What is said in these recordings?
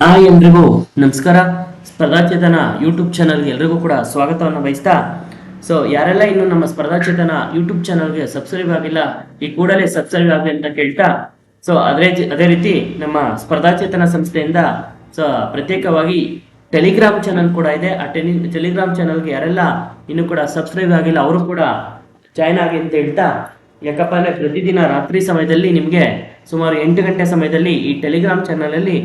Hi ಎಲ್ರಿಗೂ, ನಮಸ್ಕಾರ. ಸ್ಪರ್ಧಾಚೇತನ YouTube ಚಾನಲ್ಗೆ ಎಲ್ರಿಗೂ ಕೂಡ ಸ್ವಾಗತವನ್ನು ಬಯಸ್ತಾ. ಸೊ ಯಾರೆಲ್ಲ ಇನ್ನು ನಮ್ಮ ಸ್ಪರ್ಧಾಚೇತನ ಯೂಟ್ಯೂಬ್ ಚಾನಲ್ಗೆ ಸಬ್ಸ್ಕ್ರೈಬ್ ಆಗಿಲ್ಲ, ಈ ಕೂಡಲೇ ಸಬ್ಸ್ಕ್ರೈಬ್ ಆಗಲಿ ಅಂತ ಕೇಳ್ತಾ. ಸೊ ಅದೇ ಅದೇ ರೀತಿ ನಮ್ಮ ಸ್ಪರ್ಧಾಚೇತನ ಸಂಸ್ಥೆಯಿಂದ ಸೊ ಪ್ರತ್ಯೇಕವಾಗಿ ಟೆಲಿಗ್ರಾಮ್ ಚಾನಲ್ ಕೂಡ ಇದೆ. ಆ ಟೆಲಿ ಟೆಲಿಗ್ರಾಮ್ ಚಾನಲ್ಗೆ ಯಾರೆಲ್ಲ ಇನ್ನು ಕೂಡ ಸಬ್ಸ್ಕ್ರೈಬ್ ಆಗಿಲ್ಲ, ಅವರು ಕೂಡ ಜಾಯ್ನ್ ಆಗಿ ಅಂತ ಹೇಳ್ತಾ. ಯಾಕಪ್ಪ ಅಂದರೆ ಪ್ರತಿದಿನ ರಾತ್ರಿ ಸಮಯದಲ್ಲಿ ನಿಮಗೆ ಸುಮಾರು ಎಂಟು ಗಂಟೆ ಸಮಯದಲ್ಲಿ ಈ ಟೆಲಿಗ್ರಾಮ್ ಚಾನಲಲ್ಲಿ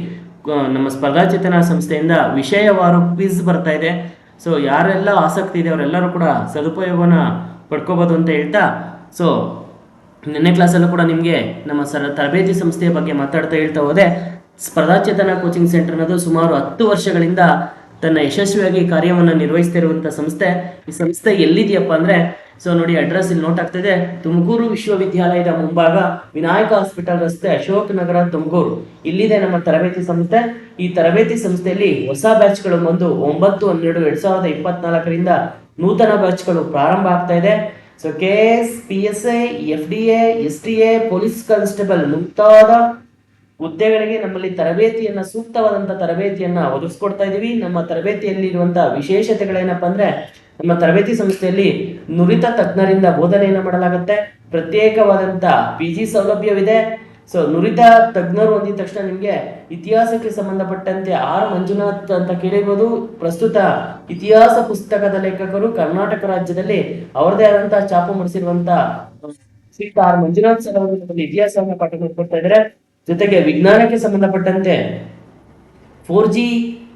ನಮ್ಮ ಸ್ಪರ್ಧಾಚೇತನ ಸಂಸ್ಥೆಯಿಂದ ವಿಷಯವಾರು ಕ್ವಿಜ್ ಬರ್ತಾ ಇದೆ. ಸೊ ಯಾರೆಲ್ಲ ಆಸಕ್ತಿ ಇದೆ ಅವರೆಲ್ಲರೂ ಕೂಡ ಸದುಪಯೋಗವನ್ನು ಪಡ್ಕೋಬೋದು ಅಂತ ಹೇಳ್ತಾ ಸೊ ನಿನ್ನೆ ಕ್ಲಾಸಲ್ಲೂ ಕೂಡ ನಿಮಗೆ ನಮ್ಮ ಸರ, ತರಬೇತಿ ಸಂಸ್ಥೆಯ ಬಗ್ಗೆ ಮಾತಾಡ್ತಾ ಹೇಳ್ತಾ ಹೋದೆ. ಸ್ಪರ್ಧಾಚೇತನ ಕೋಚಿಂಗ್ ಸೆಂಟರ್ ಅನ್ನೋದು ಸುಮಾರು ಹತ್ತು ವರ್ಷಗಳಿಂದ ತನ್ನ ಯಶಸ್ವಿಯಾಗಿ ಕಾರ್ಯವನ್ನು ನಿರ್ವಹಿಸ್ತಿರುವಂಥ ಸಂಸ್ಥೆ. ಈ ಸಂಸ್ಥೆ ಎಲ್ಲಿದೆಯಪ್ಪ ಅಂದ್ರೆ, ಸೊ ನೋಡಿ ಅಡ್ರೆಸ್ ಇಲ್ಲಿ ನೋಟ್ ಆಗ್ತಿದೆ. ತುಮಕೂರು ವಿಶ್ವವಿದ್ಯಾಲಯದ ಮುಂಭಾಗ ವಿನಾಯಕ ಹಾಸ್ಪಿಟಲ್ ರಸ್ತೆ ಅಶೋಕ್ ನಗರ, ತುಮಕೂರು. ಇಲ್ಲಿದೆ ನಮ್ಮ ತರಬೇತಿ ಸಂಸ್ಥೆ. ಈ ತರಬೇತಿ ಸಂಸ್ಥೆಯಲ್ಲಿ ಹೊಸ ಬ್ಯಾಚ್ಗಳು ಬಂದು ಒಂಬತ್ತು, ಹನ್ನೆರಡು, ಎರಡ್ ಸಾವಿರದ ಇಪ್ಪತ್ನಾಲ್ಕರಿಂದ ನೂತನ ಬ್ಯಾಚ್ಗಳು ಪ್ರಾರಂಭ ಆಗ್ತಾ ಇದೆ. So K S P S I F D S T A police constable ಮುಂತಾದ ಹುದ್ದೆಗಳಿಗೆ ನಮ್ಮಲ್ಲಿ ತರಬೇತಿಯನ್ನ, ಸೂಕ್ತವಾದಂತ ತರಬೇತಿಯನ್ನ ಒದಗಿಸ್ಕೊಡ್ತಾ ಇದೀವಿ. ನಮ್ಮ ತರಬೇತಿಯಲ್ಲಿ ಇರುವಂತಹ ವಿಶೇಷತೆಗಳೇನಪ್ಪ ಅಂದ್ರೆ, ನಮ್ಮ ತರಬೇತಿ ಸಂಸ್ಥೆಯಲ್ಲಿ ನುರಿತ ತಜ್ಞರಿಂದ ಬೋಧನೆಯನ್ನ ಮಾಡಲಾಗುತ್ತೆ. ಪ್ರತ್ಯೇಕವಾದಂತ ಪಿ ಜಿ ಸೌಲಭ್ಯವಿದೆ. ಸೊ ನುರಿತ ತಜ್ಞರು ಅಂದಿದ ತಕ್ಷಣ ನಿಮ್ಗೆ ಇತಿಹಾಸಕ್ಕೆ ಸಂಬಂಧಪಟ್ಟಂತೆ ಆರ್ ಮಂಜುನಾಥ್ ಅಂತ ಕೇಳಿರ್ಬೋದು. ಪ್ರಸ್ತುತ ಇತಿಹಾಸ ಪುಸ್ತಕದ ಲೇಖಕರು ಕರ್ನಾಟಕ ರಾಜ್ಯದಲ್ಲಿ ಅವರದೇ ಆದಂತಹ ಛಾಪು ಮೂಡಿಸಿರುವಂತ ಶ್ರೀ ಆರ್ ಮಂಜುನಾಥ್ ಸರ್ ಅವರು ಇತಿಹಾಸವನ್ನ ಪಾಠ ಕೊಡ್ತಾ ಇದ್ದಾರೆ ಜೊತೆಗೆ ವಿಜ್ಞಾನಕ್ಕೆ ಸಂಬಂಧಪಟ್ಟಂತೆ ಫೋರ್ ಜಿ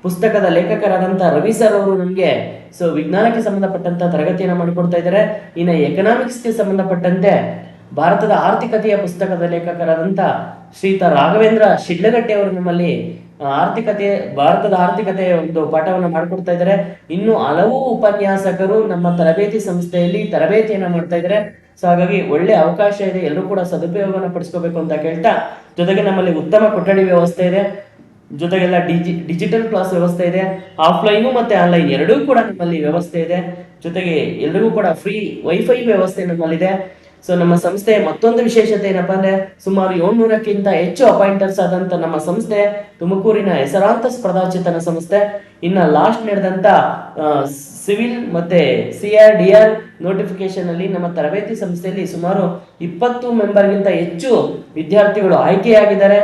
ಪುಸ್ತಕದ ಲೇಖಕರಾದಂಥ ರವಿ ಸರ್ ಅವರು ನಮಗೆ ಸೊ ವಿಜ್ಞಾನಕ್ಕೆ ಸಂಬಂಧಪಟ್ಟಂತ ತರಗತಿಯನ್ನು ಮಾಡಿಕೊಡ್ತಾ ಇದ್ದಾರೆ ಇನ್ನು ಎಕನಾಮಿಕ್ಸ್ಗೆ ಸಂಬಂಧಪಟ್ಟಂತೆ ಭಾರತದ ಆರ್ಥಿಕತೆಯ ಪುಸ್ತಕದ ಲೇಖಕರಾದಂಥ ಶ್ರೀತ ರಾಘವೇಂದ್ರ ಶಿಡ್ಲಗಟ್ಟೆ ಅವರು ನಮ್ಮಲ್ಲಿ ಆರ್ಥಿಕತೆ, ಭಾರತದ ಆರ್ಥಿಕತೆಯ ಒಂದು ಪಾಠವನ್ನು ಮಾಡಿಕೊಡ್ತಾ ಇದ್ದಾರೆ ಇನ್ನು ಹಲವು ಉಪನ್ಯಾಸಕರು ನಮ್ಮ ತರಬೇತಿ ಸಂಸ್ಥೆಯಲ್ಲಿ ತರಬೇತಿಯನ್ನು ಮಾಡ್ತಾ ಇದ್ದಾರೆ ಸೊ ಹಾಗಾಗಿ ಒಳ್ಳೆ ಅವಕಾಶ ಇದೆ, ಎಲ್ಲರೂ ಕೂಡ ಸದುಪಯೋಗವನ್ನು ಪಡಿಸ್ಕೋಬೇಕು ಅಂತ ಕೇಳ್ತಾ, ಜೊತೆಗೆ ನಮ್ಮಲ್ಲಿ ಉತ್ತಮ ಕೊಠಡಿ ವ್ಯವಸ್ಥೆ ಇದೆ, ಜೊತೆಗೆಲ್ಲ ಡಿಜಿ, ಡಿಜಿಟಲ್ ಕ್ಲಾಸ್ ವ್ಯವಸ್ಥೆ ಇದೆ, ಆಫ್ಲೈನು ಮತ್ತೆ ಆನ್ಲೈನ್ ಎರಡೂ ಕೂಡ ನಮ್ಮಲ್ಲಿ ವ್ಯವಸ್ಥೆ ಇದೆ, ಜೊತೆಗೆ ಎಲ್ರಿಗೂ ಕೂಡ ಫ್ರೀ ವೈಫೈ ವ್ಯವಸ್ಥೆ ನಮ್ಮಲ್ಲಿದೆ. ಸೊ ನಮ್ಮ ಸಂಸ್ಥೆಯ ಮತ್ತೊಂದು ವಿಶೇಷತೆ ಏನಪ್ಪಾ ಅಂದ್ರೆ ಸುಮಾರು ಏಳ್ನೂರಕ್ಕಿಂತ ಹೆಚ್ಚು ಅಪಾಯಿಂಟರ್ಸ್ ಆದಂತ ನಮ್ಮ ಸಂಸ್ಥೆ ತುಮಕೂರಿನ ಹೆಸರಾಂತ ಸ್ಪರ್ಧಾಚೇತನ ಸಂಸ್ಥೆ. ಇನ್ನ ಲಾಸ್ಟ್ ನಡೆದಂತ ಸಿವಿಲ್ ಮತ್ತೆ C R D R notification ಅಲ್ಲಿ ನಮ್ಮ ತರಬೇತಿ ಸಂಸ್ಥೆಯಲ್ಲಿ ಸುಮಾರು ಇಪ್ಪತ್ತು ಮೆಂಬರ್ಗಿಂತ ಹೆಚ್ಚು ವಿದ್ಯಾರ್ಥಿಗಳು ಆಯ್ಕೆಯಾಗಿದ್ದಾರೆ.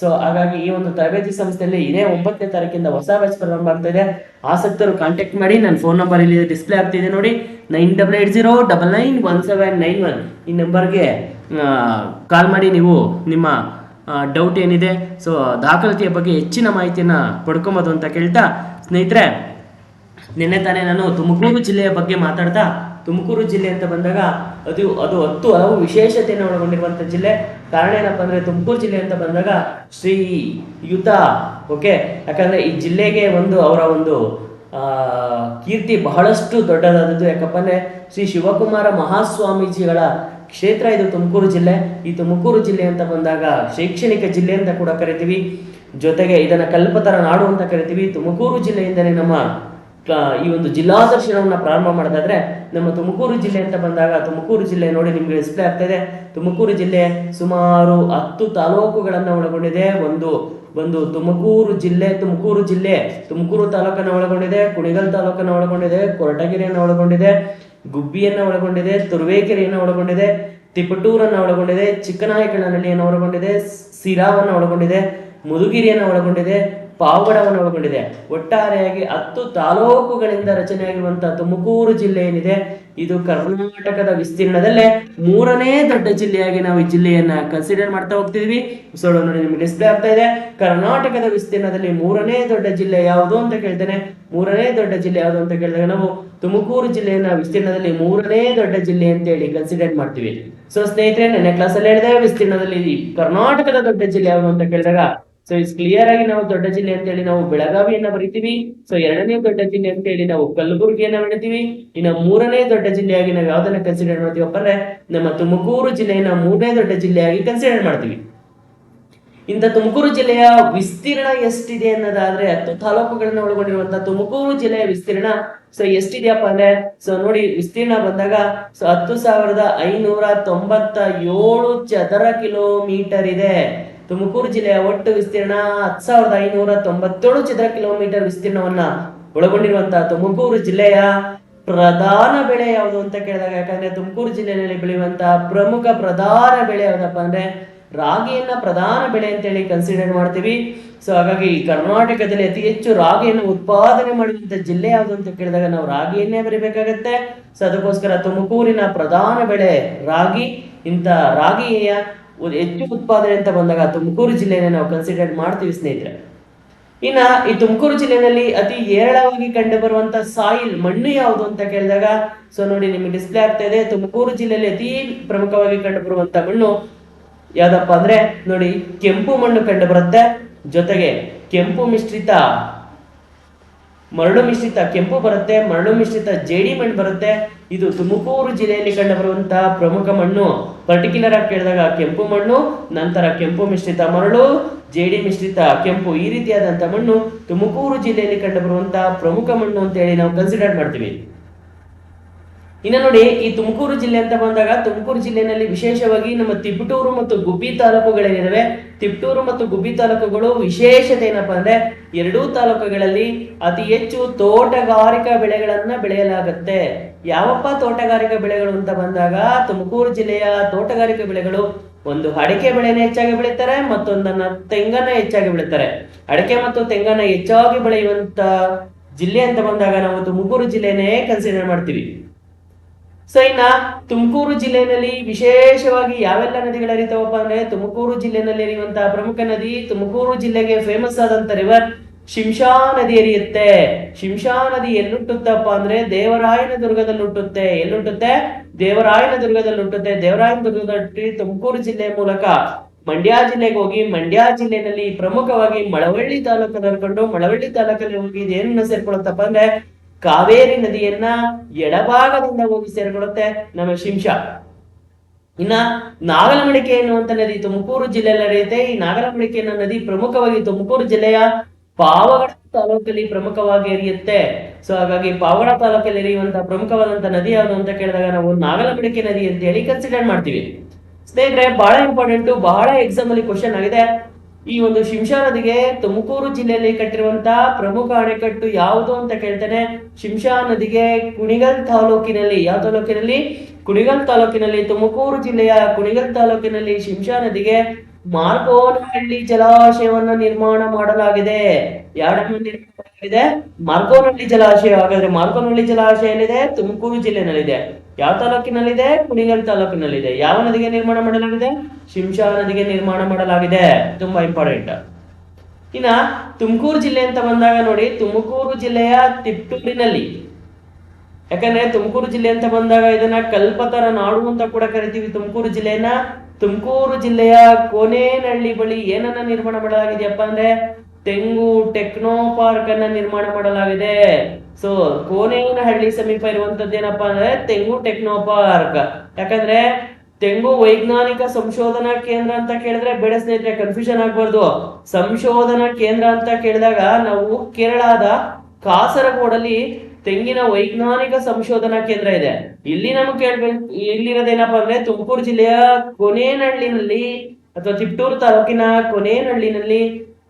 ಸೊ ಹಾಗಾಗಿ ಈ ಒಂದು ತರಬೇತಿ ಸಂಸ್ಥೆಯಲ್ಲಿ ಇದೇ ಒಂಬತ್ತನೇ ತಾರೀಕಿಂದ ಹೊಸ ಬ್ಯಾಚ್ ಪ್ರಾರಂಭ ಇದೆ. ಆಸಕ್ತರು ಕಾಂಟ್ಯಾಕ್ಟ್ ಮಾಡಿ, ನನ್ನ ಫೋನ್ ನಂಬರ್ ಇಲ್ಲಿ ಡಿಸ್ಪ್ಲೇ ಆಗ್ತಿದೆ ನೋಡಿ. Nine double eight zero double nine one seven nine one ಈ ನಂಬರ್ಗೆ ಕಾಲ್ ಮಾಡಿ ನೀವು ನಿಮ್ಮ ಡೌಟ್ ಏನಿದೆ. ಸೊ ದಾಖಲಾತಿಯ ಬಗ್ಗೆ ಹೆಚ್ಚಿನ ಮಾಹಿತಿಯನ್ನು ಪಡ್ಕೊಬೋದು ಅಂತ ಕೇಳ್ತಾ. ಸ್ನೇಹಿತರೆ, ನಿನ್ನೆ ತಾನೇ ನಾನು ತುಮಕೂರು ಜಿಲ್ಲೆಯ ಬಗ್ಗೆ ಮಾತಾಡ್ತಾ, ತುಮಕೂರು ಜಿಲ್ಲೆ ಅಂತ ಬಂದಾಗ ಅದು ಅದು ಹತ್ತು ಹಲವು ವಿಶೇಷತೆಯನ್ನು ಒಳಗೊಂಡಿರುವಂತ ಜಿಲ್ಲೆ. ಕಾರಣ ಏನಪ್ಪಾ ಅಂದ್ರೆ ತುಮಕೂರು ಜಿಲ್ಲೆ ಅಂತ ಬಂದಾಗ ಶ್ರೀ ಯುತ ಓಕೆ ಯಾಕಂದ್ರೆ ಈ ಜಿಲ್ಲೆಗೆ ಒಂದು ಅವರ ಒಂದು, ಆ, ಕೀರ್ತಿ ಬಹಳಷ್ಟು ದೊಡ್ಡದಾದದ್ದು. ಯಾಕಪ್ಪ ಅಂದ್ರೆ ಶ್ರೀ ಶಿವಕುಮಾರ ಮಹಾಸ್ವಾಮೀಜಿಗಳ ಕ್ಷೇತ್ರ ಇದು ತುಮಕೂರು ಜಿಲ್ಲೆ. ಈ ತುಮಕೂರು ಜಿಲ್ಲೆ ಅಂತ ಬಂದಾಗ ಶೈಕ್ಷಣಿಕ ಜಿಲ್ಲೆ ಅಂತ ಕೂಡ ಕರಿತೀವಿ. ಜೊತೆಗೆ ಇದನ್ನ ಕಲ್ಪತರ ನಾಡು ಅಂತ ಕರಿತೀವಿ. ತುಮಕೂರು ಜಿಲ್ಲೆಯಿಂದಲೇ ನಮ್ಮ ಈ ಒಂದು ಜಿಲ್ಲಾ ದರ್ಶನವನ್ನು ಪ್ರಾರಂಭ ಮಾಡೋದಾದ್ರೆ ನಮ್ಮ ತುಮಕೂರು ಜಿಲ್ಲೆ ಅಂತ ಬಂದಾಗ ತುಮಕೂರು ಜಿಲ್ಲೆ ನೋಡಿ ನಿಮ್ಗೆ ಡಿಸ್ಪ್ಲೇ ಆಗ್ತಾ ಇದೆ. ತುಮಕೂರು ಜಿಲ್ಲೆ ಸುಮಾರು ಹತ್ತು ತಾಲೂಕುಗಳನ್ನು ಒಳಗೊಂಡಿದೆ. ಒಂದು ಒಂದು ತುಮಕೂರು ಜಿಲ್ಲೆ ತುಮಕೂರು ಜಿಲ್ಲೆ, ತುಮಕೂರು ತಾಲೂಕನ್ನು ಒಳಗೊಂಡಿದೆ, ಕುಣಿಗಲ್ ತಾಲೂಕನ್ನು ಒಳಗೊಂಡಿದೆ, ಕೊರಟಗಿರಿಯನ್ನು ಒಳಗೊಂಡಿದೆ, ಗುಬ್ಬಿಯನ್ನ ಒಳಗೊಂಡಿದೆ, ತುರುವೇಕೆರೆಯನ್ನು ಒಳಗೊಂಡಿದೆ, ತಿಪಟೂರನ್ನು ಒಳಗೊಂಡಿದೆ, ಚಿಕ್ಕನಾಯಕನಹಳ್ಳಿಯನ್ನು ಒಳಗೊಂಡಿದೆ ಸಿರಾವನ್ನ ಒಳಗೊಂಡಿದೆ, ಮುದುಗಿರಿಯನ್ನು ಒಳಗೊಂಡಿದೆ ಪಾವಗಡವನ್ನು ಒಳಗೊಂಡಿದೆ ಒಟ್ಟಾರೆಯಾಗಿ ಹತ್ತು ತಾಲೂಕುಗಳಿಂದ ರಚನೆಯಾಗಿರುವಂತಹ ತುಮಕೂರು ಜಿಲ್ಲೆ ಏನಿದೆ? ಇದು ಕರ್ನಾಟಕದ ವಿಸ್ತೀರ್ಣದಲ್ಲೇ ಮೂರನೇ ದೊಡ್ಡ ಜಿಲ್ಲೆಯಾಗಿ ನಾವು ಈ ಜಿಲ್ಲೆಯನ್ನ ಕನ್ಸಿಡರ್ ಮಾಡ್ತಾ ಹೋಗ್ತಿದ್ವಿ. ಸೊ ನೋಡಿ ನಿಮ್ಗೆ ಡಿಸ್ಪ್ಲೇ ಆಗ್ತಾ ಇದೆ. ಕರ್ನಾಟಕದ ವಿಸ್ತೀರ್ಣದಲ್ಲಿ ಮೂರನೇ ದೊಡ್ಡ ಜಿಲ್ಲೆ ಯಾವುದು ಅಂತ ಕೇಳ್ತೇನೆ. ಮೂರನೇ ದೊಡ್ಡ ಜಿಲ್ಲೆ ಯಾವುದು ಅಂತ ಕೇಳಿದಾಗ ನಾವು ತುಮಕೂರು ಜಿಲ್ಲೆಯನ್ನ ವಿಸ್ತೀರ್ಣದಲ್ಲಿ ಮೂರನೇ ದೊಡ್ಡ ಜಿಲ್ಲೆ ಅಂತ ಹೇಳಿ ಕನ್ಸಿಡರ್ ಮಾಡ್ತೀವಿ. ಸೊ ಸ್ನೇಹಿತರೆ, ನೆನ್ನೆ ಕ್ಲಾಸ್ ಅಲ್ಲಿ ಹೇಳಿದೆ ವಿಸ್ತೀರ್ಣದಲ್ಲಿ ಕರ್ನಾಟಕದ ದೊಡ್ಡ ಜಿಲ್ಲೆ ಯಾವುದು ಅಂತ ಕೇಳಿದಾಗ ಸೊ ಇಸ್ ಕ್ಲಿಯರ್ ಆಗಿ ನಾವು ದೊಡ್ಡ ಜಿಲ್ಲೆ ಅಂತ ಹೇಳಿ ನಾವು ಬೆಳಗಾವಿಯನ್ನ ಬರಿತೀವಿ. ಸೊ ಎರಡನೇ ದೊಡ್ಡ ಜಿಲ್ಲೆ ಅಂತ ಹೇಳಿ ನಾವು ಕಲಬುರಗಿಯನ್ನ ಬರಿತೀವಿ. ಇನ್ನು ಮೂರನೇ ದೊಡ್ಡ ಜಿಲ್ಲೆಯಾಗಿ ನಾವು ಯಾವ್ದನ್ನ ಕನ್ಸಿಡರ್ ಮಾಡ್ತೀವಪ್ಪ ಅಂದ್ರೆ ನಮ್ಮ ತುಮಕೂರು ಜಿಲ್ಲೆಯನ್ನ ಮೂರನೇ ದೊಡ್ಡ ಜಿಲ್ಲೆಯಾಗಿ ಕನ್ಸಿಡರ್ ಮಾಡ್ತೀವಿ. ಇಂಥ ತುಮಕೂರು ಜಿಲ್ಲೆಯ ವಿಸ್ತೀರ್ಣ ಎಷ್ಟಿದೆ ಅನ್ನೋದಾದ್ರೆ ಹತ್ತು ತಾಲೂಕುಗಳನ್ನ ಒಳಗೊಂಡಿರುವಂತಹ ತುಮಕೂರು ಜಿಲ್ಲೆಯ ವಿಸ್ತೀರ್ಣ ಸೊ ಎಷ್ಟಿದೆಯಪ್ಪ ಅಂದ್ರೆ ಸೊ ನೋಡಿ ವಿಸ್ತೀರ್ಣ ಬಂದಾಗ ಸೊ ಹತ್ತು ಸಾವಿರದ ಐನೂರ ತೊಂಬತ್ತ ಏಳು ಚದರ ಕಿಲೋಮೀಟರ್ ಇದೆ. ತುಮಕೂರು ಜಿಲ್ಲೆಯ ಒಟ್ಟು ವಿಸ್ತೀರ್ಣ ಹತ್ತು ಸಾವಿರದ ಐನೂರ ತೊಂಬತ್ತೇಳು ಚದರ ಕಿಲೋಮೀಟರ್ ವಿಸ್ತೀರ್ಣವನ್ನ ಒಳಗೊಂಡಿರುವಂತಹ ತುಮಕೂರು ಜಿಲ್ಲೆಯ ಪ್ರಧಾನ ಬೆಳೆ ಯಾವುದು ಅಂತ ಕೇಳಿದಾಗ, ಯಾಕಂದ್ರೆ ತುಮಕೂರು ಜಿಲ್ಲೆಯಲ್ಲಿ ಬೆಳೆಯುವಂತಹ ಪ್ರಮುಖ ಪ್ರಧಾನ ಬೆಳೆ ಯಾವುದಪ್ಪ ಅಂದ್ರೆ ರಾಗಿಯನ್ನ ಪ್ರಧಾನ ಬೆಳೆ ಅಂತೇಳಿ ಕನ್ಸಿಡರ್ ಮಾಡ್ತೀವಿ. ಸೊ ಹಾಗಾಗಿ ಕರ್ನಾಟಕದಲ್ಲಿ ಅತಿ ಹೆಚ್ಚು ರಾಗಿಯನ್ನು ಉತ್ಪಾದನೆ ಮಾಡುವಂತ ಜಿಲ್ಲೆ ಯಾವುದು ಅಂತ ಕೇಳಿದಾಗ ನಾವು ರಾಗಿಯನ್ನೇ ಬರಿಬೇಕಾಗತ್ತೆ. ಸೊ ಅದಕ್ಕೋಸ್ಕರ ತುಮಕೂರಿನ ಪ್ರಧಾನ ಬೆಳೆ ರಾಗಿ, ಇಂಥ ರಾಗಿಯ ಹೆಚ್ಚು ಉತ್ಪಾದನೆ ಅಂತ ಬಂದಾಗ ತುಮಕೂರು ಜಿಲ್ಲೆನ ನಾವು ಕನ್ಸಿಡರ್ ಮಾಡ್ತೀವಿ ಸ್ನೇಹಿತರೆ. ಇನ್ನ ಈ ತುಮಕೂರು ಜಿಲ್ಲೆನಲ್ಲಿ ಅತಿ ಹೇರಳವಾಗಿ ಕಂಡು ಬರುವಂತ ಸಾಯಿಲ್ ಮಣ್ಣು ಯಾವುದು ಅಂತ ಕೇಳಿದಾಗ ಸೊ ನೋಡಿ ನಿಮಗೆ ಡಿಸ್ಪ್ಲೇ ಆಗ್ತಾ ಇದೆ, ತುಮಕೂರು ಜಿಲ್ಲೆಯಲ್ಲಿ ಅತಿ ಪ್ರಮುಖವಾಗಿ ಕಂಡು ಬರುವಂತ ಮಣ್ಣು ಯಾವ್ದಪ್ಪ ಅಂದ್ರೆ ನೋಡಿ ಕೆಂಪು ಮಣ್ಣು ಕಂಡು ಬರುತ್ತೆ ಜೊತೆಗೆ ಕೆಂಪು ಮಿಶ್ರಿತ ಮರಳು ಮಿಶ್ರಿತ ಕೆಂಪು ಬರುತ್ತೆ ಮರಳು ಮಿಶ್ರಿತ ಜೇಡಿ ಮಣ್ಣು ಬರುತ್ತೆ. ಇದು ತುಮಕೂರು ಜಿಲ್ಲೆಯಲ್ಲಿ ಕಂಡು ಬರುವಂತಹ ಪ್ರಮುಖ ಮಣ್ಣು. ಪರ್ಟಿಕ್ಯುಲರ್ ಆಗಿ ಕೇಳಿದಾಗ ಕೆಂಪು ಮಣ್ಣು, ನಂತರ ಕೆಂಪು ಮಿಶ್ರಿತ ಮರಳು, ಜೇಡಿ ಮಿಶ್ರಿತ ಕೆಂಪು ಈ ರೀತಿಯಾದಂತಹ ಮಣ್ಣು ತುಮಕೂರು ಜಿಲ್ಲೆಯಲ್ಲಿ ಕಂಡುಬರುವಂತಹ ಪ್ರಮುಖ ಮಣ್ಣು ಅಂತ ಹೇಳಿ ನಾವು ಕನ್ಸಿಡರ್ ಮಾಡ್ತೀವಿ. ಇನ್ನು ನೋಡಿ, ಈ ತುಮಕೂರು ಜಿಲ್ಲೆ ಅಂತ ಬಂದಾಗ ತುಮಕೂರು ಜಿಲ್ಲೆಯಲ್ಲಿ ವಿಶೇಷವಾಗಿ ನಮ್ಮ ತಿಪಟೂರು ಮತ್ತು ಗುಬ್ಬಿ ತಾಲೂಕುಗಳೇನಿದಾವೆ. ತಿಪಟೂರು ಮತ್ತು ಗುಬ್ಬಿ ತಾಲೂಕುಗಳು ವಿಶೇಷತೆ ಏನಪ್ಪಾ ಅಂದ್ರೆ ಎರಡೂ ತಾಲೂಕುಗಳಲ್ಲಿ ಅತಿ ಹೆಚ್ಚು ತೋಟಗಾರಿಕಾ ಬೆಳೆಗಳನ್ನ ಬೆಳೆಯಲಾಗುತ್ತೆ. ಯಾವಪ್ಪ ತೋಟಗಾರಿಕಾ ಬೆಳೆಗಳು ಅಂತ ಬಂದಾಗ ತುಮಕೂರು ಜಿಲ್ಲೆಯ ತೋಟಗಾರಿಕಾ ಬೆಳೆಗಳು ಒಂದು ಅಡಿಕೆ ಬೆಳೆನ ಹೆಚ್ಚಾಗಿ ಬೆಳೀತಾರೆ, ಮತ್ತೊಂದನ್ನ ತೆಂಗನ್ನ ಹೆಚ್ಚಾಗಿ ಬೆಳೀತಾರೆ. ಅಡಿಕೆ ಮತ್ತು ತೆಂಗನ್ನ ಹೆಚ್ಚಾಗಿ ಬೆಳೆಯುವಂತ ಜಿಲ್ಲೆ ಅಂತ ಬಂದಾಗ ನಾವು ತುಮಕೂರು ಜಿಲ್ಲೆನೇ ಕನ್ಸಿಡರ್ ಮಾಡ್ತೀವಿ. ಸೊ ಇನ್ನ ತುಮಕೂರು ಜಿಲ್ಲೆಯಲ್ಲಿ ವಿಶೇಷವಾಗಿ ಯಾವೆಲ್ಲ ನದಿಗಳು ಹರಿತಾವಪ್ಪ ಅಂದ್ರೆ ತುಮಕೂರು ಜಿಲ್ಲೆನಲ್ಲಿ ಹರಿಯುವಂತಹ ಪ್ರಮುಖ ನದಿ ತುಮಕೂರು ಜಿಲ್ಲೆಗೆ ಫೇಮಸ್ ಆದಂತ ರಿವರ್ ಶಿಂಷಾ ನದಿ ಹರಿಯುತ್ತೆ. ಶಿಂಷಾ ನದಿ ಎಲ್ಲುಟ್ಟುತ್ತಪ್ಪ ಅಂದ್ರೆ ದೇವರಾಯನ ದುರ್ಗದಲ್ಲಿ ಹುಟ್ಟುತ್ತೆ ಎಲ್ಲುಟ್ಟುತ್ತೆ? ದೇವರಾಯನ ದುರ್ಗದಲ್ಲಿ ಹುಟ್ಟುತ್ತೆ ದೇವರಾಯನ ದುರ್ಗದಲ್ಲಿ ತುಮಕೂರು ಜಿಲ್ಲೆ ಮೂಲಕ ಮಂಡ್ಯ ಜಿಲ್ಲೆಗೆ ಹೋಗಿ ಮಂಡ್ಯ ಜಿಲ್ಲೆನಲ್ಲಿ ಪ್ರಮುಖವಾಗಿ ಮಳವಳ್ಳಿ ತಾಲೂಕನ್ನು ಹರ್ಕೊಂಡು ಮಳವಳ್ಳಿ ತಾಲೂಕಲ್ಲಿ ಹೋಗಿ ಏನನ್ನ ಸೇರ್ಕೊಳತ್ತಪ್ಪ ಅಂದ್ರೆ ಕಾವೇರಿ ನದಿಯನ್ನ ಎಡಭಾಗದಿಂದ ಹೋಗಿ ಸೇರ್ಕೊಳ್ಳುತ್ತೆ ನಮ್ಮ ಶಿಂಷ ಇನ್ನ ನಾಗಲಮಡಿಕೆ ಎನ್ನುವಂತ ನದಿ ತುಮಕೂರು ಜಿಲ್ಲೆಯಲ್ಲಿ ನಡೆಯುತ್ತೆ. ಈ ನಾಗಲಮಡಿಕೆ ಅನ್ನೋ ನದಿ ಪ್ರಮುಖವಾಗಿ ತುಮಕೂರು ಜಿಲ್ಲೆಯ ಪಾವಗಡ ತಾಲೂಕಲ್ಲಿ ಪ್ರಮುಖವಾಗಿ ಹರಿಯುತ್ತೆ. ಸೊ ಹಾಗಾಗಿ ಪಾವಗಡ ತಾಲೂಕಲ್ಲಿ ಹರಿಯುವಂತಹ ಪ್ರಮುಖವಾದಂತ ನದಿ ಯಾವುದು ಅಂತ ಕೇಳಿದಾಗ ನಾವು ನಾಗಲಮಡಿಕೆ ನದಿ ಅಂತ ಹೇಳಿ ಕನ್ಸಿಡರ್ ಮಾಡ್ತೀವಿ. ಸ್ನೇಹಿತರೆ, ಬಹಳ ಇಂಪಾರ್ಟೆಂಟ್ ಬಹಳ ಎಕ್ಸಾಮ್ ಅಲ್ಲಿ ಕ್ವಶನ್ ಆಗಿದೆ. ಈ ಒಂದು ಶಿಂಷಾ ನದಿಗೆ ತುಮಕೂರು ಜಿಲ್ಲೆಯಲ್ಲಿ ಕಟ್ಟಿರುವಂತಹ ಪ್ರಮುಖ ಅಣೆಕಟ್ಟು ಯಾವುದು ಅಂತ ಕೇಳ್ತಾನೆ ಶಿಂಷಾ ನದಿಗೆ ಕುಣಿಗಲ್ ತಾಲೂಕಿನಲ್ಲಿ, ಯಾವ ತಾಲೂಕಿನಲ್ಲಿ? ಕುಣಿಗಲ್ ತಾಲೂಕಿನಲ್ಲಿ, ತುಮಕೂರು ಜಿಲ್ಲೆಯ ಕುಣಿಗಲ್ ತಾಲೂಕಿನಲ್ಲಿ ಶಿಂಷಾ ನದಿಗೆ ಮಾರ್ಕೋನಹಳ್ಳಿ ಜಲಾಶಯವನ್ನ ನಿರ್ಮಾಣ ಮಾಡಲಾಗಿದೆ. ಯಾವ ನಿರ್ಮಾಣ ಮಾಡಲಾಗಿದೆ? ಮಾರ್ಕೋನಹಳ್ಳಿ ಜಲಾಶಯ. ಹಾಗಾದ್ರೆ ಮಾರ್ಕೋನಹಳ್ಳಿ ಜಲಾಶಯ ಎಲ್ಲಿದೆ? ತುಮಕೂರು ಜಿಲ್ಲೆನಲ್ಲಿದೆ. ಯಾವ ತಾಲೂಕಿನಲ್ಲಿದೆ? ಕುಣಿಗಲ್ ತಾಲೂಕಿನಲ್ಲಿದೆ. ಯಾವ ನದಿಗೆ ನಿರ್ಮಾಣ ಮಾಡಲಾಗಿದೆ? ಶಿಂಷಾ ನದಿಗೆ ನಿರ್ಮಾಣ ಮಾಡಲಾಗಿದೆ. ತುಂಬಾ ಇಂಪಾರ್ಟೆಂಟ್ ಇನ್ನ ತುಮಕೂರು ಜಿಲ್ಲೆ ಅಂತ ಬಂದಾಗ ನೋಡಿ, ತುಮಕೂರು ಜಿಲ್ಲೆಯ ತಿಪ್ಟೂರಿನಲ್ಲಿ, ಯಾಕಂದ್ರೆ ತುಮಕೂರು ಜಿಲ್ಲೆ ಅಂತ ಬಂದಾಗ ಇದನ್ನ ಕಲ್ಪತರ ನಾಡು ಅಂತ ಕೂಡ ಕರಿತೀವಿ ತುಮಕೂರು ಜಿಲ್ಲೆಯನ್ನ. ತುಮಕೂರು ಜಿಲ್ಲೆಯ ಕೊನೆನಹಳ್ಳಿ ಬಳಿ ಏನನ್ನ ನಿರ್ಮಾಣ ಮಾಡಲಾಗಿದೆಯಪ್ಪ ಅಂದ್ರೆ, ತೆಂಗು ಟೆಕ್ನೋ ಪಾರ್ಕ್ ಅನ್ನ ನಿರ್ಮಾಣ ಮಾಡಲಾಗಿದೆ. ಸೊ ಕೋನೇನಹಳ್ಳಿ ಸಮೀಪ ಇರುವಂತದ್ದು ಏನಪ್ಪಾ ಅಂದ್ರೆ ತೆಂಗು ಟೆಕ್ನೋ ಪಾರ್ಕ್ ಯಾಕಂದ್ರೆ ತೆಂಗು ವೈಜ್ಞಾನಿಕ ಸಂಶೋಧನಾ ಕೇಂದ್ರ ಅಂತ ಕೇಳಿದ್ರೆ ಬೇಡ ಸ್ನೇಹಿತರೆ ಕನ್ಫ್ಯೂಷನ್ ಆಗ್ಬಾರ್ದು. ಸಂಶೋಧನಾ ಕೇಂದ್ರ ಅಂತ ಕೇಳಿದಾಗ ನಾವು ಕೇರಳದ ಕಾಸರಗೋಡಲ್ಲಿ ತೆಂಗಿನ ವೈಜ್ಞಾನಿಕ ಸಂಶೋಧನಾ ಕೇಂದ್ರ ಇದೆ. ಇಲ್ಲಿ ನಮ್ಗೆ ಕೇಳ್ಬೇಕು ಇಲ್ಲಿರೋದೇನಪ್ಪ ಅಂದ್ರೆ ತುಮಕೂರು ಜಿಲ್ಲೆಯ ಕೊನೇನಹಳ್ಳಿನಲ್ಲಿ ಅಥವಾ ತಿಪ್ಟೂರು ತಾಲೂಕಿನ ಕೊನೇನಹಳ್ಳಿನಲ್ಲಿ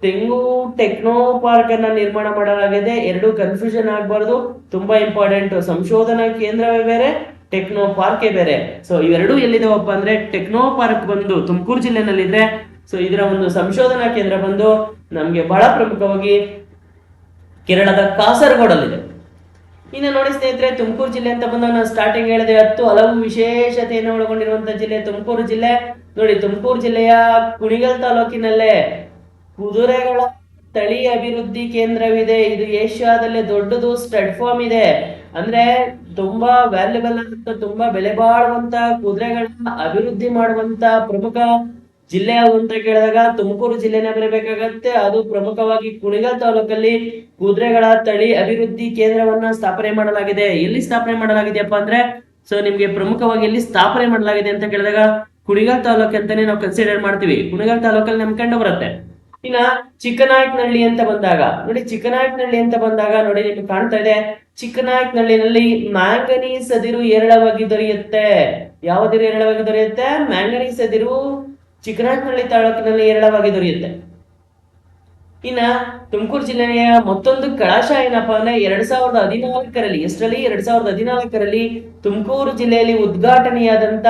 ತೆಂಗು ಟೆಕ್ನೋ ಪಾರ್ಕ್ ಅನ್ನ ನಿರ್ಮಾಣ ಮಾಡಲಾಗಿದೆ. ಎರಡು ಕನ್ಫ್ಯೂಷನ್ ಆಗಬಾರ್ದು. ತುಂಬಾ ಇಂಪಾರ್ಟೆಂಟ್ ಸಂಶೋಧನಾ ಕೇಂದ್ರವೇ ಬೇರೆ ಟೆಕ್ನೋ ಪಾರ್ಕೇ ಬೇರೆ. ಸೊ ಇವೆರಡೂ ಎಲ್ಲಿದಾವಪ್ಪ ಅಂದ್ರೆ ಟೆಕ್ನೋ ಪಾರ್ಕ್ ಬಂದು ತುಮಕೂರು ಜಿಲ್ಲೆನಲ್ಲಿದೆ ಸೊ ಇದರ ಒಂದು ಸಂಶೋಧನಾ ಕೇಂದ್ರ ಬಂದು ನಮ್ಗೆ ಬಹಳ ಪ್ರಮುಖವಾಗಿ ಕೇರಳದ ಕಾಸರಗೋಡಲ್ಲಿದೆ. ಇನ್ನು ನೋಡಿ ಸ್ನೇಹಿತರೆ, ತುಮಕೂರು ಜಿಲ್ಲೆ ಅಂತ ಬಂದಾಗ ನಾನು ಸ್ಟಾರ್ಟಿಂಗ್ ಹೇಳಿದೆ, ಹತ್ತು ಹಲವು ವಿಶೇಷತೆಯನ್ನು ಒಳಗೊಂಡಿರುವಂತಹ ಜಿಲ್ಲೆ ತುಮಕೂರು ಜಿಲ್ಲೆ. ನೋಡಿ, ತುಮಕೂರು ಜಿಲ್ಲೆಯ ಕುಣಿಗಲ್ ತಾಲೂಕಿನಲ್ಲೇ ಕುದುರೆಗಳ ತಳಿ ಅಭಿವೃದ್ಧಿ ಕೇಂದ್ರವಿದೆ. ಇದು ಏಷ್ಯಾದಲ್ಲಿ ದೊಡ್ಡದು ಸ್ಟಡ್ ಫಾರ್ಮ್ ಇದೆ. ಅಂದ್ರೆ ತುಂಬಾ ವ್ಯಾಲ್ಯೂಬಲ್ ಅಂತ ತುಂಬಾ ಬೆಲೆ ಬಾಳುವಂತ ಕುದುರೆಗಳನ್ನ ಅಭಿವೃದ್ಧಿ ಮಾಡುವಂತ ಪ್ರಮುಖ ಜಿಲ್ಲೆ ಅಂತ ಕೇಳಿದಾಗ ತುಮಕೂರು ಜಿಲ್ಲೆನೇ ಬರಬೇಕಾಗತ್ತೆ. ಅದು ಪ್ರಮುಖವಾಗಿ ಕುಣಿಗಲ್ ತಾಲೂಕಲ್ಲಿ ಕುದುರೆಗಳ ತಳಿ ಅಭಿವೃದ್ಧಿ ಕೇಂದ್ರವನ್ನ ಸ್ಥಾಪನೆ ಮಾಡಲಾಗಿದೆ. ಎಲ್ಲಿ ಸ್ಥಾಪನೆ ಮಾಡಲಾಗಿದೆಯಪ್ಪ ಅಂದ್ರೆ, ಸೊ ನಿಮ್ಗೆ ಪ್ರಮುಖವಾಗಿ ಎಲ್ಲಿ ಸ್ಥಾಪನೆ ಮಾಡಲಾಗಿದೆ ಅಂತ ಕೇಳಿದಾಗ ಕುಣಿಗಲ್ ತಾಲೂಕು ಅಂತಾನೆ ನಾವು ಕನ್ಸಿಡರ್ ಮಾಡ್ತೀವಿ. ಕುಣಿಗಲ್ ತಾಲೂಕಲ್ಲಿ ನಮ್ ಕಂಡು ಬರುತ್ತೆ. ಇನ್ನ ಚಿಕ್ಕನಾಯಕನಹಳ್ಳಿ ಅಂತ ಬಂದಾಗ, ನೋಡಿ ಚಿಕ್ಕನಾಯಕನಹಳ್ಳಿ ಅಂತ ಬಂದಾಗ ನೋಡಿ ನಿಮ್ಗೆ ಕಾಣ್ತಾ ಇದೆ. ಚಿಕ್ಕನಾಯಕನಹಳ್ಳಿನಲ್ಲಿ ಮ್ಯಾಂಗನೀಸ್ ಅದಿರು ಹೇರಳವಾಗಿ ದೊರೆಯುತ್ತೆ. ಯಾವದಿರು ಹೇರಳವಾಗಿ ದೊರೆಯುತ್ತೆ? ಮ್ಯಾಂಗನೀಸ್ ಅದಿರು ಚಿಕ್ಕನಾಯಕನಹಳ್ಳಿ ತಾಲೂಕಿನಲ್ಲಿ ಹೇರಳವಾಗಿ ದೊರೆಯುತ್ತೆ. ಇನ್ನ ತುಮಕೂರು ಜಿಲ್ಲೆಯ ಮತ್ತೊಂದು ಕಳಾಶ ಏನಪ್ಪಾ ಅಂದ್ರೆ ಎರಡ್ ಸಾವಿರದ ಹದಿನಾಲ್ಕರಲ್ಲಿ, ಎಷ್ಟರಲ್ಲಿ? ಎರಡ್ ಸಾವಿರದ ಹದಿನಾಲ್ಕರಲ್ಲಿ ತುಮಕೂರು ಜಿಲ್ಲೆಯಲ್ಲಿ ಉದ್ಘಾಟನೆಯಾದಂತ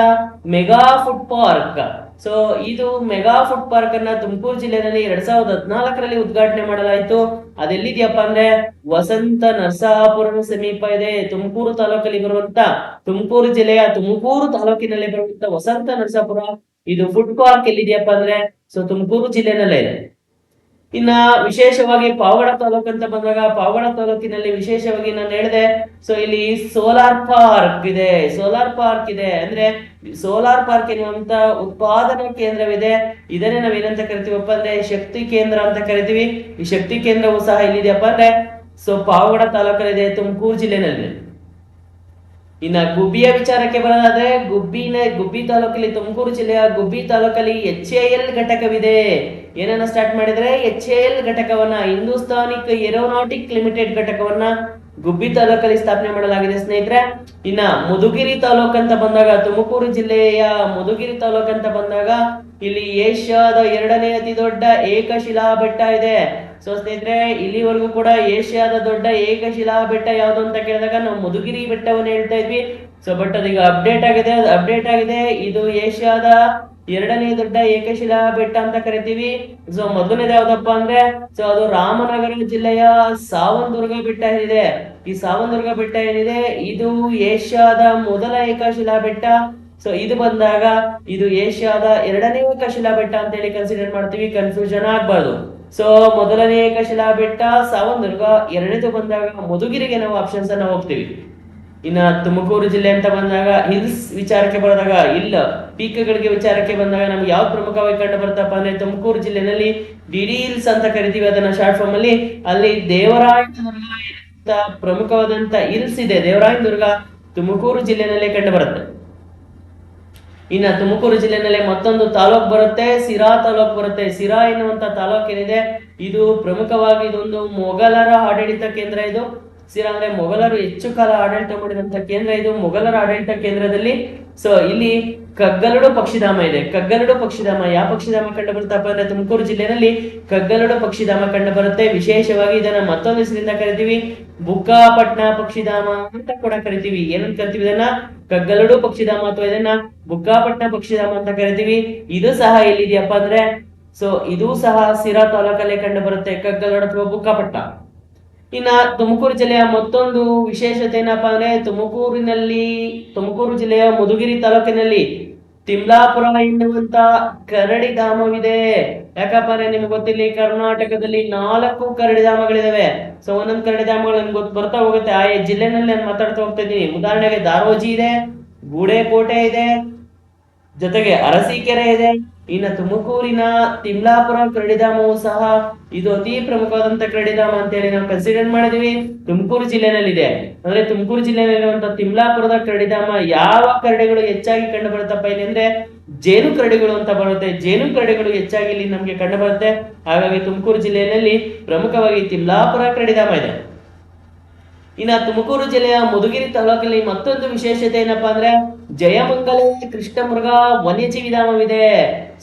ಮೆಗಾ ಫುಡ್ ಪಾರ್ಕ್. ಸೊ ಇದು ಮೆಗಾ ಫುಡ್ ಪಾರ್ಕ್ ಅನ್ನ ತುಮಕೂರು ಜಿಲ್ಲೆನಲ್ಲಿ ಎರಡ್ ಸಾವಿರದ ಹದಿನಾಲ್ಕರಲ್ಲಿ ಉದ್ಘಾಟನೆ ಮಾಡಲಾಯಿತು. ಅದೆಲ್ಲಿದೆಯಪ್ಪ ಅಂದ್ರೆ ವಸಂತ ನರಸಾಪುರ ಸಮೀಪ ಇದೆ. ತುಮಕೂರು ತಾಲೂಕಲ್ಲಿ ಬರುವಂತ ತುಮಕೂರು ಜಿಲ್ಲೆಯ ತುಮಕೂರು ತಾಲೂಕಿನಲ್ಲಿ ಬರುವಂತ ವಸಂತ ನರಸಾಪುರ. ಇದು ಫುಡ್ ಪಾರ್ಕ್ ಎಲ್ಲಿದೆಯಪ್ಪ ಅಂದ್ರೆ ಸೊ ತುಮಕೂರು ಜಿಲ್ಲೆನಲ್ಲೇ ಇದೆ. ಇನ್ನ ವಿಶೇಷವಾಗಿ ಪಾವಗಡ ತಾಲೂಕು ಅಂತ ಬಂದಾಗ ಪಾವಗಡ ತಾಲೂಕಿನಲ್ಲಿ ವಿಶೇಷವಾಗಿ ನಾನು ಹೇಳಿದೆ ಸೊ ಇಲ್ಲಿ ಸೋಲಾರ್ ಪಾರ್ಕ್ ಇದೆ ಸೋಲಾರ್ ಪಾರ್ಕ್ ಇದೆ. ಅಂದ್ರೆ ಸೋಲಾರ್ ಪಾರ್ಕ್ ಎನ್ನುವಂತ ಉತ್ಪಾದನಾ ಕೇಂದ್ರವಿದೆ. ಇದನ್ನೇ ನಾವ್ ಏನಂತ ಕರಿತೀವಪ್ಪ ಅಂದ್ರೆ ಶಕ್ತಿ ಕೇಂದ್ರ ಅಂತ ಕರಿತೀವಿ. ಈ ಶಕ್ತಿ ಕೇಂದ್ರವು ಸಹ ಇಲ್ಲಿದೆಯಪ್ಪ ಅಂದ್ರೆ ಸೊ ಪಾವಗಡ ತಾಲೂಕಲ್ಲಿದೆ ತುಮಕೂರು ಜಿಲ್ಲೆನಲ್ಲಿ. ಇನ್ನ ಗುಬ್ಬಿಯ ವಿಚಾರಕ್ಕೆ ಬರೋದಾದ್ರೆ ಗುಬ್ಬಿನ ಗುಬ್ಬಿ ತಾಲೂಕಲ್ಲಿ ತುಮಕೂರು ಜಿಲ್ಲೆಯ ಗುಬ್ಬಿ ತಾಲೂಕಲ್ಲಿ ಎಚ್ ಎ ಎಲ್ ಘಟಕವಿದೆ. ಏನನ್ನ ಸ್ಟಾರ್ಟ್ ಮಾಡಿದ್ರೆ ಎಚ್ ಎ ಎಲ್ ಘಟಕವನ್ನ ಹಿಂದೂಸ್ತಾನಿಕ್ ಏರೋನಾಟಿಕ್ ಲಿಮಿಟೆಡ್ ಘಟಕವನ್ನ ಗುಬ್ಬಿ ತಾಲೂಕಲ್ಲಿ ಸ್ಥಾಪನೆ ಮಾಡಲಾಗಿದೆ ಸ್ನೇಹಿತರೆ. ಇನ್ನ ಮುದುಗಿರಿ ತಾಲೂಕ್ ಅಂತ ಬಂದಾಗ, ತುಮಕೂರು ಜಿಲ್ಲೆಯ ಮುದುಗಿರಿ ತಾಲೂಕ್ ಅಂತ ಬಂದಾಗ ಇಲ್ಲಿ ಏಷ್ಯಾದ ಎರಡನೇ ಅತಿ ದೊಡ್ಡ ಏಕಶಿಲಾ ಬೆಟ್ಟ ಇದೆ. ಸೊ ಸ್ನೇಹಿತರೆ ಇಲ್ಲಿವರೆಗೂ ಕೂಡ ಏಷ್ಯಾದ ದೊಡ್ಡ ಏಕಶಿಲಾ ಬೆಟ್ಟ ಯಾವುದು ಅಂತ ಕೇಳಿದಾಗ ನಾವು ಮುದುಗಿರಿ ಬೆಟ್ಟವನ್ನು ಹೇಳ್ತಾ ಇದ್ವಿ. ಸೊ ಬಟ್ ಅದೀಗ ಅಪ್ಡೇಟ್ ಆಗಿದೆ ಅಪ್ಡೇಟ್ ಆಗಿದೆ. ಇದು ಏಷ್ಯಾದ ಎರಡನೇ ದೊಡ್ಡ ಏಕಶಿಲಾ ಬೆಟ್ಟ ಅಂತ ಕರಿತೀವಿ. ಸೊ ಮೊದಲನೇದು ಯಾವ್ದಪ್ಪ ಅಂದ್ರೆ ಸೊ ಅದು ರಾಮನಗರ ಜಿಲ್ಲೆಯ ಸಾವಂದುರ್ಗ ಬೆಟ್ಟ ಏನಿದೆ? ಈ ಸಾವಂದುರ್ಗ ಬೆಟ್ಟ ಏನಿದೆ? ಇದು ಏಷ್ಯಾದ ಮೊದಲ ಏಕಶಿಲಾ ಬೆಟ್ಟ ಸೊ ಇದು ಬಂದಾಗ ಇದು ಏಷ್ಯಾದ ಎರಡನೇ ಏಕಶಿಲಾ ಬೆಟ್ಟ ಅಂತ ಹೇಳಿ ಕನ್ಸಿಡರ್ ಮಾಡ್ತೀವಿ. ಕನ್ಫ್ಯೂಷನ್ ಆಗ್ಬಾರ್ದು. ಸೊ ಮೊದಲನೇ ಏಕಶಿಲಾ ಬೆಟ್ಟ ಸಾವಂದುರ್ಗ ಎರಡನೇದು ಬಂದಾಗ ಮಧುಗಿರಿಗೆ ನಾವು ಆಪ್ಷನ್ಸ್ ಅನ್ನ ಹೋಗ್ತೀವಿ. ಇನ್ನ ತುಮಕೂರು ಜಿಲ್ಲೆ ಅಂತ ಬಂದಾಗ ಹಿಲ್ಸ್ ವಿಚಾರಕ್ಕೆ ಬಂದಾಗ ಇಲ್ಲ, ಪೀಕ್ಗಳಿಗೆ ವಿಚಾರಕ್ಕೆ ಬಂದಾಗ ನಮ್ಗೆ ಯಾವ ಪ್ರಮುಖವಾಗಿ ಕಂಡು ಬರ್ತಪ್ಪ ಅಂದ್ರೆ ತುಮಕೂರು ಜಿಲ್ಲೆನಲ್ಲಿ ಹಿಲ್ಸ್ ಅಂತ ಕರಿತೀವಿ ಅದನ್ನ ಶಾರ್ಟ್ ಫಾರ್ಮ್ ಅಲ್ಲಿ. ಅಲ್ಲಿ ಅಂತ ಪ್ರಮುಖವಾದಂತ ಹಿಲ್ಸ್ ಇದೆ. ದೇವರಾಯನದುರ್ಗ ತುಮಕೂರು ಜಿಲ್ಲೆನಲ್ಲೇ ಕಂಡು ಬರುತ್ತೆ. ಇನ್ನ ತುಮಕೂರು ಜಿಲ್ಲೆನಲ್ಲಿ ಮತ್ತೊಂದು ತಾಲೂಕ್ ಬರುತ್ತೆ ಸಿರಾ ತಾಲೂಕ್ ಬರುತ್ತೆ. ಸಿರಾ ಎನ್ನುವಂತ ತಾಲೂಕ್ ಏನಿದೆ? ಇದು ಪ್ರಮುಖವಾಗಿ ಇದೊಂದು ಮೊಘಲರ ಆಡಳಿತ ಕೇಂದ್ರ ಇದು. ಸಿರಾ ಅಂದ್ರೆ ಮೊಘಲರು ಹೆಚ್ಚು ಕಾಲ ಆಡಳಿತ ಮಾಡಿದಂತ ಕೇಂದ್ರ ಇದು, ಮೊಘಲರ ಆಡಳಿತ ಕೇಂದ್ರದಲ್ಲಿ. ಸೊ ಇಲ್ಲಿ ಕಗ್ಗಲಡು ಪಕ್ಷಿಧಾಮ ಇದೆ. ಕಗ್ಗಲಡು ಪಕ್ಷಿಧಾಮ ಯಾವ ಪಕ್ಷಿಧಾಮ ಕಂಡು ಬರುತ್ತಪ್ಪ ಅಂದ್ರೆ ತುಮಕೂರು ಜಿಲ್ಲೆಯಲ್ಲಿ ಕಗ್ಗಲಡು ಪಕ್ಷಿಧಾಮ ಕಂಡು ಬರುತ್ತೆ. ವಿಶೇಷವಾಗಿ ಇದನ್ನ ಮತ್ತೊಂದು ಹೆಸರಿಂದ ಕರಿತೀವಿ. ಬುಕ್ಕಾಪಟ್ನ ಪಕ್ಷಿಧಾಮ ಅಂತ ಕೂಡ ಕರಿತೀವಿ. ಏನಂತ ಕರಿತೀವಿ ಇದನ್ನ? ಕಗ್ಗಲಡು ಪಕ್ಷಿಧಾಮ ಅಥವಾ ಇದನ್ನ ಬುಕ್ಕಾಪಟ್ನ ಪಕ್ಷಿಧಾಮ ಅಂತ ಕರಿತೀವಿ. ಇದು ಸಹ ಎಲ್ಲಿದೆಯಪ್ಪ ಅಂದ್ರೆ? ಸೊ ಇದು ಸಹ ಸಿರಾ ತಾಲೂಕಲ್ಲೇ ಕಂಡು ಬರುತ್ತೆ. ಕಗ್ಗಲಡು ಅಥವಾ ಬುಕ್ಕಾಪಟ್ನ? ಇನ್ನ ತುಮಕೂರು ಜಿಲ್ಲೆಯ ಮತ್ತೊಂದು ವಿಶೇಷತೆ ಏನಪ್ಪಾ ಅಂದ್ರೆ ತುಮಕೂರಿನಲ್ಲಿ, ತುಮಕೂರು ಜಿಲ್ಲೆಯ ಮಧುಗಿರಿ ತಾಲೂಕಿನಲ್ಲಿ ತಿಮ್ಲಾಪುರ ಎನ್ನುವಂತ ಕರಡಿ ಧಾಮವಿದೆ. ಯಾಕಪ್ಪ ಅಂದ್ರೆ ನಿಮ್ಗೆ ಗೊತ್ತಿಲ್ಲ ಕರ್ನಾಟಕದಲ್ಲಿ ನಾಲ್ಕು ಕರಡಿ ಧಾಮಗಳಿದಾವೆ. ಸೊ ಒಂದೊಂದು ಕರಡಿ ಧಾಮಗಳು ನನ್ಗೆ ಗೊತ್ತು ಬರ್ತಾ ಹೋಗುತ್ತೆ. ಆ ಜಿಲ್ಲೆನಲ್ಲಿ ನಾನು ಮಾತಾಡ್ತಾ ಹೋಗ್ತಾ ಉದಾಹರಣೆಗೆ ದಾರೋಜಿ ಇದೆ, ಗೂಡೆಕೋಟೆ ಇದೆ, ಜೊತೆಗೆ ಅರಸೀಕೆರೆ ಇದೆ. ಇನ್ನ ತುಮಕೂರಿನ ತಿಮ್ಲಾಪುರ ಕ್ರೀಡಿಧಾಮವು ಸಹ ಇದು ಅತಿ ಪ್ರಮುಖವಾದಂತ ಕ್ರೀಡಿಧಾಮ ಅಂತ ಹೇಳಿ ನಾವು ಕನ್ಸಿಡರ್ ಮಾಡಿದೀವಿ ತುಮಕೂರು ಜಿಲ್ಲೆನಲ್ಲಿದೆ. ಅಂದ್ರೆ ತುಮಕೂರು ಜಿಲ್ಲೆನಲ್ಲಿರುವಂತ ತಿಮ್ಲಾಪುರದ ಕ್ರೀಡಿಧಾಮ ಯಾವ ಕರಡಿಗಳು ಹೆಚ್ಚಾಗಿ ಕಂಡು ಬರುತ್ತಪ್ಪ ಇಲ್ಲಿ ಅಂದ್ರೆ ಜೇನು ಕರಡಿಗಳು ಅಂತ ಬರುತ್ತೆ. ಜೇನು ಕರಡಿಗಳು ಹೆಚ್ಚಾಗಿ ಇಲ್ಲಿ ನಮ್ಗೆ ಕಂಡು ಬರುತ್ತೆ. ಹಾಗಾಗಿ ತುಮಕೂರು ಜಿಲ್ಲೆಯಲ್ಲಿ ಪ್ರಮುಖವಾಗಿ ತಿಮ್ಲಾಪುರ ಕ್ರೀಡಿಧಾಮ ಇದೆ. ಇನ್ನ ತುಮಕೂರು ಜಿಲ್ಲೆಯ ಮಧುಗಿರಿ ತಾಲೂಕಲ್ಲಿ ಮತ್ತೊಂದು ವಿಶೇಷತೆ ಏನಪ್ಪಾ ಅಂದ್ರೆ ಜಯಮಂಗಲ ಕೃಷ್ಣ ಮೃಗ ವನ್ಯಜೀವಿ ಧಾಮವಿದೆ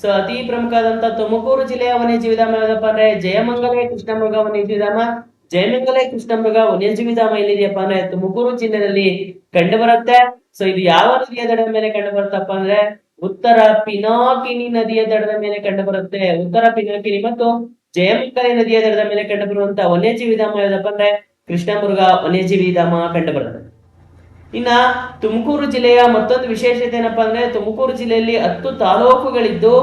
ಸೊ ಅತಿ ಪ್ರಮುಖವಾದಂತ ತುಮಕೂರು ಜಿಲ್ಲೆಯ ವನ್ಯಜೀವಿ ಧಾಮ ಯಾವ್ದಪ್ಪ ಅಂದ್ರೆ ಜಯಮಂಗಲ ಕೃಷ್ಣ ಮೃಗ ವನ್ಯಜೀವಿ ಧಾಮ ಜಯಮಂಗಲ ಕೃಷ್ಣ ಮೃಗ ವನ್ಯಜೀವಿ ಧಾಮ ಎಲ್ಲಿದೆಯಪ್ಪ ಅಂದ್ರೆ ತುಮಕೂರು ಜಿಲ್ಲೆಯಲ್ಲಿ ಕಂಡು ಬರುತ್ತೆ ಸೊ ಇದು ಯಾವ ನದಿಯ ದಡದ ಮೇಲೆ ಕಂಡು ಬರುತ್ತಪ್ಪ ಅಂದ್ರೆ ಉತ್ತರ ಪಿನಾಕಿನಿ ನದಿಯ ದಡದ ಮೇಲೆ ಕಂಡು ಬರುತ್ತೆ ಉತ್ತರ ಪಿನಾಕಿನಿ ಮತ್ತು ಜಯಮಂಗಲ ನದಿಯ ದಡದ ಮೇಲೆ ಕಂಡು ಬರುವಂತ ವನ್ಯಜೀವಿ ಧಾಮ ಯಾವ್ದಪ್ಪ ಅಂದ್ರೆ ಕೃಷ್ಣಮೃಗ ವನ್ಯಜೀವಿ ಧಾಮ ಕಂಡು ಬರ್ತದೆ. ಇನ್ನ ತುಮಕೂರು ಜಿಲ್ಲೆಯ ಮತ್ತೊಂದು ವಿಶೇಷತೆ ಏನಪ್ಪಾ ಅಂದ್ರೆ ತುಮಕೂರು ಜಿಲ್ಲೆಯಲ್ಲಿ ಹತ್ತು ತಾಲೂಕುಗಳಿದ್ದು,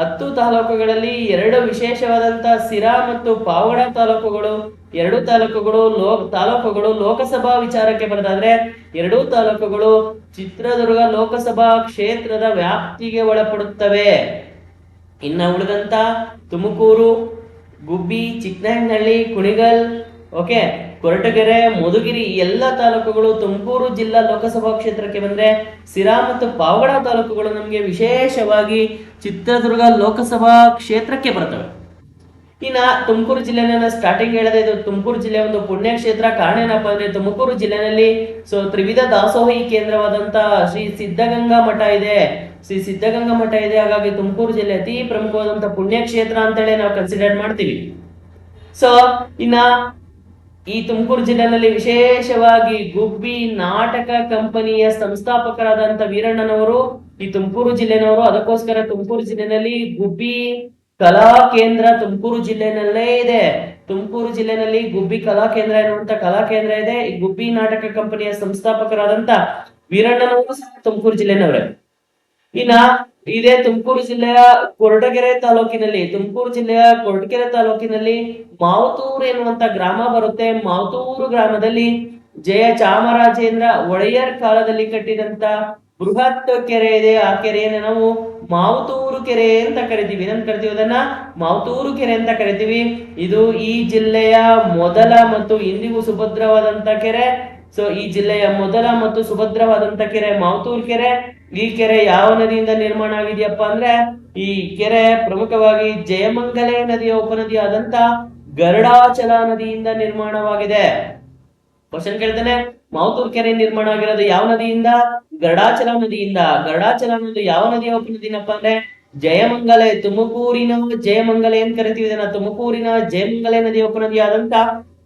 ಹತ್ತು ತಾಲೂಕುಗಳಲ್ಲಿ ಎರಡು ವಿಶೇಷವಾದಂತಹ ಸಿರಾ ಮತ್ತು ಪಾವಡ ತಾಲೂಕುಗಳು, ಎರಡು ತಾಲೂಕುಗಳು ಲೋ, ತಾಲೂಕುಗಳು ಲೋಕಸಭಾ ವಿಚಾರಕ್ಕೆ ಬರೋದಾದ್ರೆ ಎರಡೂ ತಾಲೂಕುಗಳು ಚಿತ್ರದುರ್ಗ ಲೋಕಸಭಾ ಕ್ಷೇತ್ರದ ವ್ಯಾಪ್ತಿಗೆ ಒಳಪಡುತ್ತವೆ. ಇನ್ನ ಉಳಿದಂತ ತುಮಕೂರು, ಗುಬ್ಬಿ, ಚಿಕ್ಕನಹಳ್ಳಿ, ಕುಣಿಗಲ್ ಓಕೆ, ಕೊರಟಗೆರೆ ಮಧುಗಿರಿ ಈ ಎಲ್ಲ ತಾಲೂಕುಗಳು ತುಮಕೂರು ಜಿಲ್ಲಾ ಲೋಕಸಭಾ ಕ್ಷೇತ್ರಕ್ಕೆ ಬಂದ್ರೆ ಸಿರಾ ಮತ್ತು ಪಾವಗಡ ತಾಲೂಕುಗಳು ನಮಗೆ ವಿಶೇಷವಾಗಿ ಚಿತ್ರದುರ್ಗ ಲೋಕಸಭಾ ಕ್ಷೇತ್ರಕ್ಕೆ ಬರ್ತವೆ. ಇನ್ನ ತುಮಕೂರು ಜಿಲ್ಲೆನ ಸ್ಟಾರ್ಟಿಂಗ್ ಹೇಳಿದೆ ಇದು ತುಮಕೂರು ಜಿಲ್ಲೆ ಒಂದು ಪುಣ್ಯಕ್ಷೇತ್ರ. ಕಾರಣ ಏನಪ್ಪಾ ಅಂದ್ರೆ ತುಮಕೂರು ಜಿಲ್ಲೆನಲ್ಲಿ ಸೊ ತ್ರಿವಿಧ ದಾಸೋಹಿ ಕೇಂದ್ರವಾದಂಥ ಶ್ರೀ ಸಿದ್ಧಗಂಗಾ ಮಠ ಇದೆ. ಶ್ರೀ ಸಿದ್ಧಗಂಗಾ ಮಠ ಇದೆ, ಹಾಗಾಗಿ ತುಮಕೂರು ಜಿಲ್ಲೆ ಅತಿ ಪ್ರಮುಖವಾದಂಥ ಪುಣ್ಯಕ್ಷೇತ್ರ ಅಂತೇಳಿ ನಾವು ಕನ್ಸಿಡರ್ ಮಾಡ್ತೀವಿ. ಸೊ ಇನ್ನ ಈ ತುಮಕೂರು ಜಿಲ್ಲೆನಲ್ಲಿ ವಿಶೇಷವಾಗಿ ಗುಬ್ಬಿ ನಾಟಕ ಕಂಪನಿಯ ಸಂಸ್ಥಾಪಕರಾದಂತ ವೀರಣ್ಣನವರು, ಈ ತುಮಕೂರು ಜಿಲ್ಲೆನವರು. ಅದಕ್ಕೋಸ್ಕರ ತುಮಕೂರು ಜಿಲ್ಲೆನಲ್ಲಿ ಗುಬ್ಬಿ ಕಲಾ ಕೇಂದ್ರ ತುಮಕೂರು ಜಿಲ್ಲೆನಲ್ಲೇ ಇದೆ. ತುಮಕೂರು ಜಿಲ್ಲೆನಲ್ಲಿ ಗುಬ್ಬಿ ಕಲಾ ಕೇಂದ್ರ ಎನ್ನುವಂತ ಕಲಾ ಕೇಂದ್ರ ಇದೆ. ಈ ಗುಬ್ಬಿ ನಾಟಕ ಕಂಪನಿಯ ಸಂಸ್ಥಾಪಕರಾದಂತ ವೀರಣ್ಣನವರು ತುಮಕೂರು ಜಿಲ್ಲೆನವರೇ. ಇನ್ನ ಇದೇ ತುಮಕೂರು ಜಿಲ್ಲೆಯ ಕೊರಟಗೆರೆ ತಾಲೂಕಿನಲ್ಲಿ, ತುಮಕೂರು ಜಿಲ್ಲೆಯ ಕೊರಟಗೆರೆ ತಾಲೂಕಿನಲ್ಲಿ ಮಾವತೂರು ಎನ್ನುವಂತ ಗ್ರಾಮ ಬರುತ್ತೆ. ಮಾವತೂರು ಗ್ರಾಮದಲ್ಲಿ ಜಯ ಚಾಮರಾಜೇಂದ್ರ ಒಡೆಯರ್ ಕಾಲದಲ್ಲಿ ಕಟ್ಟಿದಂತ ಬೃಹತ್ ಕೆರೆ ಇದೆ. ಆ ಕೆರೆಯನ್ನು ನಾವು ಮಾವತೂರು ಕೆರೆ ಅಂತ ಕರಿತೀವಿ. ಏನಂತ ಕರಿತೀವಿ ಅದನ್ನ? ಮಾವತೂರು ಕೆರೆ ಅಂತ ಕರಿತೀವಿ. ಇದು ಈ ಜಿಲ್ಲೆಯ ಮೊದಲ ಮತ್ತು ಇಂದಿಗೂ ಸುಭದ್ರವಾದಂತ ಕೆರೆ. ಸೊ ಈ ಜಿಲ್ಲೆಯ ಮೊದಲ ಮತ್ತು ಸುಭದ್ರವಾದಂತ ಕೆರೆ ಮಾವತೂರು ಕೆರೆ. ಈ ಕೆರೆ ಯಾವ ನದಿಯಿಂದ ನಿರ್ಮಾಣ ಆಗಿದೆಯಪ್ಪ ಅಂದ್ರೆ, ಈ ಕೆರೆ ಪ್ರಮುಖವಾಗಿ ಜಯಮಂಗಲೆ ನದಿಯ ಉಪನದಿ ಆದಂತ ಗರುಡಾಚಲ ನದಿಯಿಂದ ನಿರ್ಮಾಣವಾಗಿದೆ. ಕ್ವಶನ್ ಕೇಳ್ತಾನೆ ಮಾವತೂರ್ ಕೆರೆ ನಿರ್ಮಾಣ ಆಗಿರೋದು ಯಾವ ನದಿಯಿಂದ? ಗರುಡಾಚಲ ನದಿಯಿಂದ. ಗರುಡಾಚಲ ಅನ್ನೋದು ಯಾವ ನದಿಯ ಉಪನದಿನಪ್ಪ ಅಂದ್ರೆ, ಜಯಮಂಗಲೆ, ತುಮಕೂರಿನ ಜಯಮಂಗಲೆ ಅಂತ ಕರಿತೀವಿ ತುಮಕೂರಿನ ಜಯಮಂಗಲೆ ನದಿಯ ಉಪನದಿ ಆದಂತ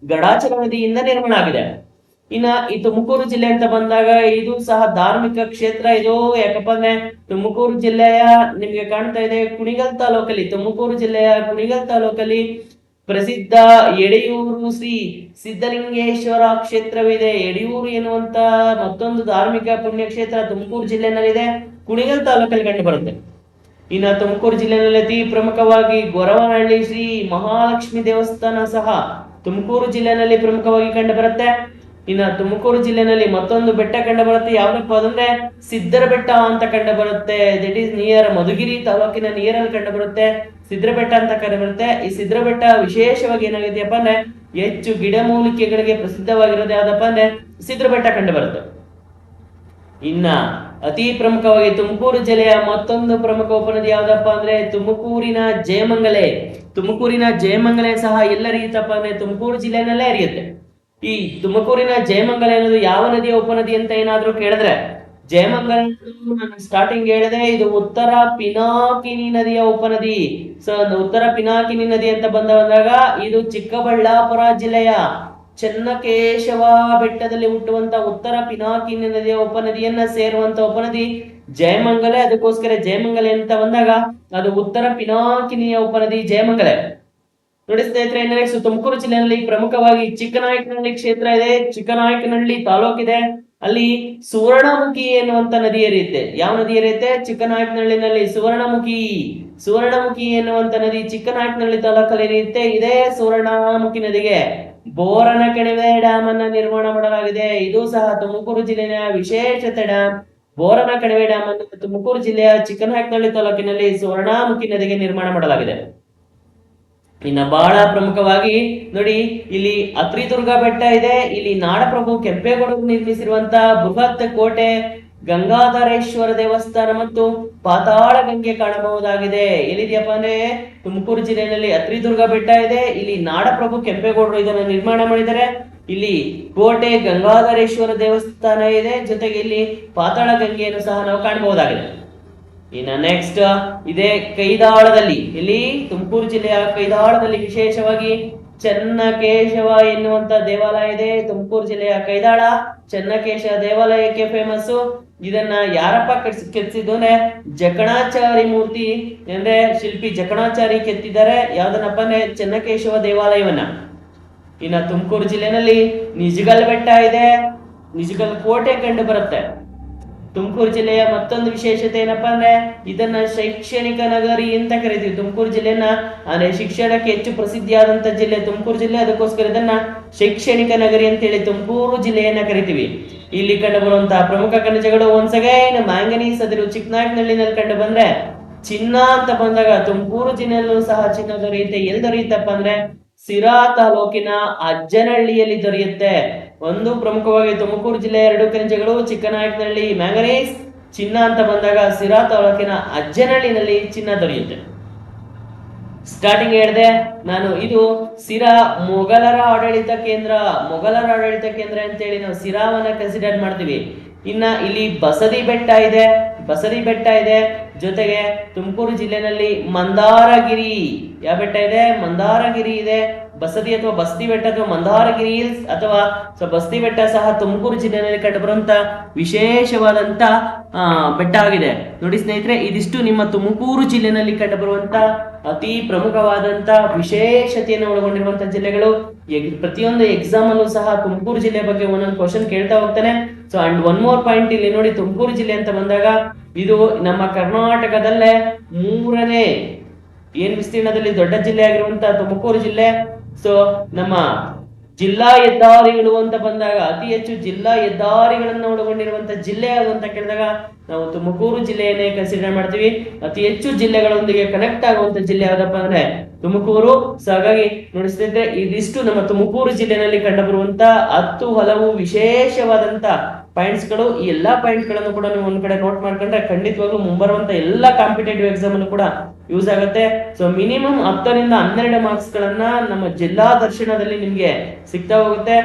ಗಡಾಚಲ ನದಿಯಿಂದ ನಿರ್ಮಾಣ ಆಗಿದೆ. ಇನ್ನ ಈ ತುಮಕೂರು ಜಿಲ್ಲೆ ಅಂತ ಬಂದಾಗ ಇದು ಸಹ ಧಾರ್ಮಿಕ ಕ್ಷೇತ್ರ. ಇದು ಯಾಕಪ್ಪ ಅಂದ್ರೆ ತುಮಕೂರು ಜಿಲ್ಲೆಯ ನಿಮ್ಗೆ ಕಾಣ್ತಾ ಇದೆ, ಕುಣಿಗಲ್ ತಾಲೂಕಲ್ಲಿ, ತುಮಕೂರು ಜಿಲ್ಲೆಯ ಕುಣಿಗಲ್ ತಾಲೂಕಲ್ಲಿ ಪ್ರಸಿದ್ಧ ಎಡೆಯೂರು ಶ್ರೀ ಸಿದ್ಧಲಿಂಗೇಶ್ವರ ಕ್ಷೇತ್ರವಿದೆ. ಎಡೆಯೂರು ಎನ್ನುವಂತ ಮತ್ತೊಂದು ಧಾರ್ಮಿಕ ಪುಣ್ಯಕ್ಷೇತ್ರ ತುಮಕೂರು ಜಿಲ್ಲೆನಲ್ಲಿದೆ ಕುಣಿಗಲ್ ತಾಲೂಕಲ್ಲಿ ಕಂಡು ಬರುತ್ತೆ. ಇನ್ನ ತುಮಕೂರು ಜಿಲ್ಲೆಯಲ್ಲಿ ಅತಿ ಪ್ರಮುಖವಾಗಿ ಗೊರವನಹಳ್ಳಿ ಶ್ರೀ ಮಹಾಲಕ್ಷ್ಮಿ ದೇವಸ್ಥಾನ ಸಹ ತುಮಕೂರು ಜಿಲ್ಲೆನಲ್ಲಿ ಪ್ರಮುಖವಾಗಿ ಕಂಡು ಬರುತ್ತೆ. ಇನ್ನ ತುಮಕೂರು ಜಿಲ್ಲೆನಲ್ಲಿ ಮತ್ತೊಂದು ಬೆಟ್ಟ ಕಂಡು ಬರುತ್ತೆ. ಯಾವ್ದಪ್ಪ ಅಂದ್ರೆ ಸಿದ್ದರ ಬೆಟ್ಟ ಅಂತ ಕಂಡು ಬರುತ್ತೆ. ದಟ್ ಈಸ್ ನಿಯರ್ ಮಧುಗಿರಿ ತಾಲೂಕಿನ ನಿಯರ್ ಅಲ್ಲಿ ಕಂಡು ಬರುತ್ತೆ. ಸಿದ್ರ ಬೆಟ್ಟ ಅಂತ ಕಂಡು ಬರುತ್ತೆ. ಈ ಸಿದ್ರ ಬೆಟ್ಟ ವಿಶೇಷವಾಗಿ ಏನಾಗಿದೆಯಪ್ಪ ಅಂದ್ರೆ ಹೆಚ್ಚು ಗಿಡಮೂಲಿಕೆಗಳಿಗೆ ಪ್ರಸಿದ್ಧವಾಗಿರೋದು ಯಾವ್ದಪ್ಪ ಅಂದ್ರೆ ಸಿದ್ರ ಬೆಟ್ಟ ಕಂಡು ಬರುತ್ತೆ. ಇನ್ನ ಅತಿ ಪ್ರಮುಖವಾಗಿ ತುಮಕೂರು ಜಿಲ್ಲೆಯ ಮತ್ತೊಂದು ಪ್ರಮುಖ ಉಪನದಿ ಯಾವ್ದಪ್ಪ ಅಂದ್ರೆ ತುಮಕೂರಿನ ಜಯಮಂಗಲೆ. ತುಮಕೂರಿನ ಜಯಮಂಗಲೆ ಸಹ ಎಲ್ಲ ಹರಿಯುತ್ತಪ್ಪ ಅಂದ್ರೆ ತುಮಕೂರು ಜಿಲ್ಲೆನಲ್ಲೇ ಹರಿಯುತ್ತೆ. ಈ ತುಮಕೂರಿನ ಜಯಮಂಗಲ ಅನ್ನೋದು ಯಾವ ನದಿಯ ಉಪನದಿ ಅಂತ ಏನಾದ್ರೂ ಕೇಳಿದ್ರೆ, ಜಯಮಂಗಲ ನಾನು ಸ್ಟಾರ್ಟಿಂಗ್ ಹೇಳಿದೆ, ಇದು ಉತ್ತರ ಪಿನಾಕಿನಿ ನದಿಯ ಉಪನದಿ. ಸೊ ಉತ್ತರ ಪಿನಾಕಿನಿ ನದಿ ಅಂತ ಬಂದ ಬಂದಾಗ, ಇದು ಚಿಕ್ಕಬಳ್ಳಾಪುರ ಜಿಲ್ಲೆಯ ಚೆನ್ನಕೇಶವ ಬೆಟ್ಟದಲ್ಲಿ ಹುಟ್ಟುವಂತ ಉತ್ತರ ಪಿನಾಕಿನಿ ನದಿಯ ಉಪನದಿಯನ್ನ ಸೇರುವಂತ ಉಪನದಿ. ಜಯಮಂಗಲೆ, ಅದಕ್ಕೋಸ್ಕರ ಜಯಮಂಗಲೆ ಅಂತ ಬಂದಾಗ, ಅದು ಉತ್ತರ ಪಿನಾಕಿನಿಯ ಉಪನದಿ, ಜಯಮಂಗಲೆ. ನೋಡಿ ಸ್ನೇಹಿತರೆ ನೆಕ್ಸ್ಟ್ ತುಮಕೂರು ಜಿಲ್ಲೆಯಲ್ಲಿ ಪ್ರಮುಖವಾಗಿ ಚಿಕ್ಕನಾಯಕನಹಳ್ಳಿ ಕ್ಷೇತ್ರ ಇದೆ. ಚಿಕ್ಕನಾಯಕನಹಳ್ಳಿ ತಾಲೂಕಿದೆ ಅಲ್ಲಿ ಸುವರ್ಣಮುಖಿ ಎನ್ನುವಂತ ನದಿ ಹರಿಯುತ್ತೆ ಯಾವ ನದಿ ಹರಿಯುತ್ತೆ ಚಿಕ್ಕನಾಯಕನಹಳ್ಳಿನಲ್ಲಿ ಸುವರ್ಣಮುಖಿ ಸುವರ್ಣಮುಖಿ ಎನ್ನುವಂತ ನದಿ ಚಿಕ್ಕನಾಯಕನಹಳ್ಳಿ ತಾಲೂಕಲ್ಲಿ ಹರಿಯುತ್ತೆ ಇದೇ ಸುವರ್ಣಮುಖಿ ನದಿಗೆ ಬೋರನ ಕಣಿವೆ ಡ್ಯಾಮ್ ಅನ್ನ ನಿರ್ಮಾಣ ಮಾಡಲಾಗಿದೆ. ಇದು ಸಹ ತುಮಕೂರು ಜಿಲ್ಲೆಯ ವಿಶೇಷತೆ ಡ್ಯಾಮ್. ಬೋರನ ಕಣಿವೆ ಡ್ಯಾಮ್ ಅನ್ನು ತುಮಕೂರು ಜಿಲ್ಲೆಯ ಚಿಕ್ಕನಾಯಕನಹಳ್ಳಿ ತಾಲೂಕಿನಲ್ಲಿ ಸುವರ್ಣಮುಖಿ ನದಿಗೆ ನಿರ್ಮಾಣ ಮಾಡಲಾಗಿದೆ. ಇನ್ನ ಬಹಳ ಪ್ರಮುಖವಾಗಿ ನೋಡಿ, ಇಲ್ಲಿ ಅತ್ರಿದುರ್ಗ ಬೆಟ್ಟ ಇದೆ, ಇಲ್ಲಿ ನಾಡಪ್ರಭು ಕೆಂಪೇಗೌಡರು ನಿರ್ಮಿಸಿರುವಂತ ಬೃಹತ್ ಕೋಟೆ ಗಂಗಾಧರೇಶ್ವರ ದೇವಸ್ಥಾನ ಮತ್ತು ಪಾತಾಳ ಗಂಗೆ ಕಾಣಬಹುದಾಗಿದೆ. ಎಲ್ಲಿದೆಯಪ್ಪ ಅಂದ್ರೆ, ತುಮಕೂರು ಜಿಲ್ಲೆಯಲ್ಲಿ ಅತ್ರಿದುರ್ಗ ಬೆಟ್ಟ ಇದೆ, ಇಲ್ಲಿ ನಾಡಪ್ರಭು ಕೆಂಪೇಗೌಡರು ಇದನ್ನು ನಿರ್ಮಾಣ ಮಾಡಿದ್ದಾರೆ. ಇಲ್ಲಿ ಕೋಟೆ ಗಂಗಾಧರೇಶ್ವರ ದೇವಸ್ಥಾನ ಇದೆ, ಜೊತೆಗೆ ಇಲ್ಲಿ ಪಾತಾಳ ಗಂಗೆಯನ್ನು ಸಹ ನಾವು ಕಾಣಬಹುದಾಗಿದೆ. ಇನ್ನ ನೆಕ್ಸ್ಟ್ ಇದೇ ಕೈದಾಳದಲ್ಲಿ. ಇಲ್ಲಿ ತುಮಕೂರು ಜಿಲ್ಲೆಯ ಕೈದಾಳದಲ್ಲಿ ವಿಶೇಷವಾಗಿ ಚೆನ್ನಕೇಶವ ಎನ್ನುವಂತ ದೇವಾಲಯ ಇದೆ. ತುಮಕೂರು ಜಿಲ್ಲೆಯ ಕೈದಾಳ ಚನ್ನಕೇಶ ದೇವಾಲಯಕ್ಕೆ ಫೇಮಸ್ ಇದನ್ನ ಯಾರಪ್ಪ ಕೆಟ್ಸ್ ಕೆತ್ತಿದ್ದು ಅಂದ್ರೆ ಜಕಣಾಚಾರಿ ಮೂರ್ತಿ. ಅಂದ್ರೆ ಶಿಲ್ಪಿ ಜಕಣಾಚಾರಿ ಕೆತ್ತಿದ್ದಾರೆ. ಯಾವ್ದನ್ನಪ್ಪ ಅಂದ್ರೆ ಚೆನ್ನಕೇಶವ ದೇವಾಲಯವನ್ನ. ಇನ್ನ ತುಮಕೂರು ಜಿಲ್ಲೆನಲ್ಲಿ ನಿಜಗಲ್ ಬೆಟ್ಟ ಇದೆ. ನಿಜಗಲ್ ಕೋಟೆ ಕಂಡು ಬರುತ್ತೆ. ತುಮಕೂರು ಜಿಲ್ಲೆಯ ಮತ್ತೊಂದು ವಿಶೇಷತೆ ಏನಪ್ಪಾ ಅಂದ್ರೆ ಇದನ್ನ ಶೈಕ್ಷಣಿಕ ನಗರಿ ಅಂತ ಕರಿತೀವಿ. ತುಮಕೂರು ಜಿಲ್ಲೆಯನ್ನ ಅಂದ್ರೆ ಶಿಕ್ಷಣಕ್ಕೆ ಹೆಚ್ಚು ಪ್ರಸಿದ್ಧಿಯಾದಂತ ಜಿಲ್ಲೆ ತುಮಕೂರು ಜಿಲ್ಲೆ. ಅದಕ್ಕೋಸ್ಕರ ಇದನ್ನ ಶೈಕ್ಷಣಿಕ ನಗರಿ ಅಂತೇಳಿ ತುಮಕೂರು ಜಿಲ್ಲೆಯನ್ನ ಕರಿತೀವಿ. ಇಲ್ಲಿ ಕಂಡು ಬರುವಂತಹ ಪ್ರಮುಖ ಖನಿಜಗಳು again ಮ್ಯಾಂಗನೀಸ್ ಅದಿರು ಚಿಕ್ಕನಾಯಕನಹಳ್ಳಿನಲ್ಲಿ ಕಂಡು ಬಂದ್ರೆ ಚಿನ್ನ ಅಂತ ಬಂದಾಗ ತುಮಕೂರು ಜಿಲ್ಲೆಯಲ್ಲೂ ಸಹ ಚಿನ್ನ ದೊರೆಯುತ್ತೆ. ಎಲ್ಲಿ ದೊರೆಯುತ್ತಪ್ಪ ಅಂದ್ರೆ ಸಿರಾ ತಾಲೂಕಿನ ಅಜ್ಜನಹಳ್ಳಿಯಲ್ಲಿ ದೊರೆಯುತ್ತೆ. ಒಂದು ಪ್ರಮುಖವಾಗಿ ತುಮಕೂರು ಜಿಲ್ಲೆಯ ಎರಡು ಖನಿಜಗಳು ಚಿಕ್ಕನಾಯಕನಹಳ್ಳಿ ಮ್ಯಾಂಗನೀಸ್ ಚಿನ್ನ ಅಂತ ಬಂದಾಗ ಸಿರಾ ತಾಲೂಕಿನ ಅಜ್ಜನಹಳ್ಳಿನಲ್ಲಿ ಚಿನ್ನ ದೊರೆಯುತ್ತೆ. ಸ್ಟಾರ್ಟಿಂಗ್ ಹೇಳಿದೆ, ನಾನು ಇದು ಸಿರಾ ಮೊಘಲರ ಆಡಳಿತ ಕೇಂದ್ರ, ಮೊಘಲರ ಆಡಳಿತ ಕೇಂದ್ರ ಅಂತೇಳಿ ನಾವು ಸಿರಾವನ್ನ ಕನ್ಸಿಡರ್ ಮಾಡ್ತೀವಿ. ಇನ್ನ ಇಲ್ಲಿ ಬಸದಿ ಬೆಟ್ಟ ಇದೆ. ಬಸರಿ ಬೆಟ್ಟ ಇದೆ. ಜೊತೆಗೆ ತುಮಕೂರು ಜಿಲ್ಲೆನಲ್ಲಿ ಮಂದಾರಗಿರಿ. ಯಾವ ಬೆಟ್ಟ ಇದೆ? ಮಂದಾರಗಿರಿ ಇದೆ. ಬಸದಿ ಅಥವಾ ಬಸ್ತಿ ಬೆಟ್ಟ ಅಥವಾ ಮಂದಾರಗಿರಿ ಹಿಲ್ಸ್ ಅಥವಾ ಬಸ್ತಿ ಬೆಟ್ಟ ಸಹ ತುಮಕೂರು ಜಿಲ್ಲೆಯಲ್ಲಿ ಕಂಡುಬರುವಂತ ವಿಶೇಷವಾದಂತ ಬೆಟ್ಟ ಆಗಿದೆ. ನೋಡಿ ಸ್ನೇಹಿತರೆ, ಇದಿಷ್ಟು ನಿಮ್ಮ ತುಮಕೂರು ಜಿಲ್ಲೆನಲ್ಲಿ ಕಂಡುಬರುವಂತ ಅತಿ ಪ್ರಮುಖವಾದಂತ ವಿಶೇಷತೆಯನ್ನು ಒಳಗೊಂಡಿರುವಂತಹ ಜಿಲ್ಲೆಗಳು. ಪ್ರತಿಯೊಂದು ಎಕ್ಸಾಮ್ ಅಲ್ಲೂ ಸಹ ತುಮಕೂರು ಜಿಲ್ಲೆ ಬಗ್ಗೆ ಒಂದೊಂದು ಕ್ವಶನ್ ಕೇಳ್ತಾ ಹೋಗ್ತಾನೆ. So and one more point ಇಲ್ಲಿ ನೋಡಿ ತುಮಕೂರು ಜಿಲ್ಲೆ ಅಂತ ಬಂದಾಗ, ಇದು ನಮ್ಮ ಕರ್ನಾಟಕದಲ್ಲೇ ಮೂರನೇ ಏನ್ ವಿಸ್ತೀರ್ಣದಲ್ಲಿ ದೊಡ್ಡ ಜಿಲ್ಲೆ ಆಗಿರುವಂತಹ ತುಮಕೂರು ಜಿಲ್ಲೆ. ಸೊ ನಮ್ಮ ಜಿಲ್ಲಾ ಹೆದ್ದಾರಿಗಳು ಅಂತ ಬಂದಾಗ, ಅತಿ ಹೆಚ್ಚು ಜಿಲ್ಲಾ ಹೆದ್ದಾರಿಗಳನ್ನು ಒಳಗೊಂಡಿರುವಂತಹ ಜಿಲ್ಲೆ ಯಾವುದು ಅಂತ ಕೇಳಿದಾಗ, ನಾವು ತುಮಕೂರು ಜಿಲ್ಲೆಯನ್ನೇ ಕನ್ಸಿಡರ್ ಮಾಡ್ತೀವಿ. ಅತಿ ಹೆಚ್ಚು ಜಿಲ್ಲೆಗಳೊಂದಿಗೆ ಕನೆಕ್ಟ್ ಆಗುವಂತ ಜಿಲ್ಲೆ ಯಾವ್ದಪ್ಪ ಅಂದ್ರೆ, ತುಮಕೂರು. ಸೊ ಹಾಗಾಗಿ ನೋಡಿಸ್ತಿದ್ರೆ ಇದಿಷ್ಟು ನಮ್ಮ ತುಮಕೂರು ಜಿಲ್ಲೆನಲ್ಲಿ ಕಂಡುಬರುವಂತ ಹತ್ತು ಹಲವು ವಿಶೇಷವಾದಂತ ಪಾಯಿಂಟ್ಸ್ಗಳು, ಈ ಎಲ್ಲ ಪಾಯಿಂಟ್ಗಳನ್ನು ಕೂಡ ನೀವು ಒಂದ್ ಕಡೆ ನೋಟ್ ಮಾಡ್ಕೊಂಡ್ರೆ ಖಂಡಿತವಾಗ್ಲೂ ಮುಂಬರುವಂತ ಎಲ್ಲ ಕಾಂಪಿಟೇಟಿವ್ ಎಕ್ಸಾಮ್ ಅನ್ನು ಕೂಡ ಯೂಸ್ ಆಗುತ್ತೆ. ಸೊ ಮಿನಿಮಮ್ ಹತ್ತರಿಂದ ಹನ್ನೆರಡು ಮಾರ್ಕ್ಸ್ ಗಳನ್ನ ನಮ್ಮ ಜಿಲ್ಲಾ ದರ್ಶನದಲ್ಲಿ ನಿಮ್ಗೆ ಸಿಗ್ತಾ ಹೋಗುತ್ತೆ.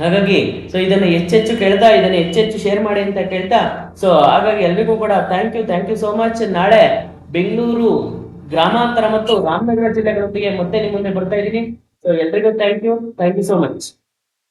ಹಾಗಾಗಿ ಸೊ ಇದನ್ನ ಹೆಚ್ಚೆಚ್ಚು ಕೇಳ್ತಾ, ಇದನ್ನ ಹೆಚ್ಚೆಚ್ಚು ಶೇರ್ ಮಾಡಿ ಅಂತ ಕೇಳ್ತಾ ಸೊ ಹಾಗಾಗಿ ಎಲ್ರಿಗೂ ಕೂಡ thank you thank you so much ನಾಳೆ ಬೆಂಗಳೂರು ಗ್ರಾಮಾಂತರ ಮತ್ತು ರಾಮನಗರ ಜಿಲ್ಲೆಗಳೊಂದಿಗೆ ಮತ್ತೆ ನಿಮ್ಮ ಮುಂದೆ ಬರ್ತಾ ಇದ್ದೀನಿ. ಸೊ ಎಲ್ರಿಗೂ thank you thank you so much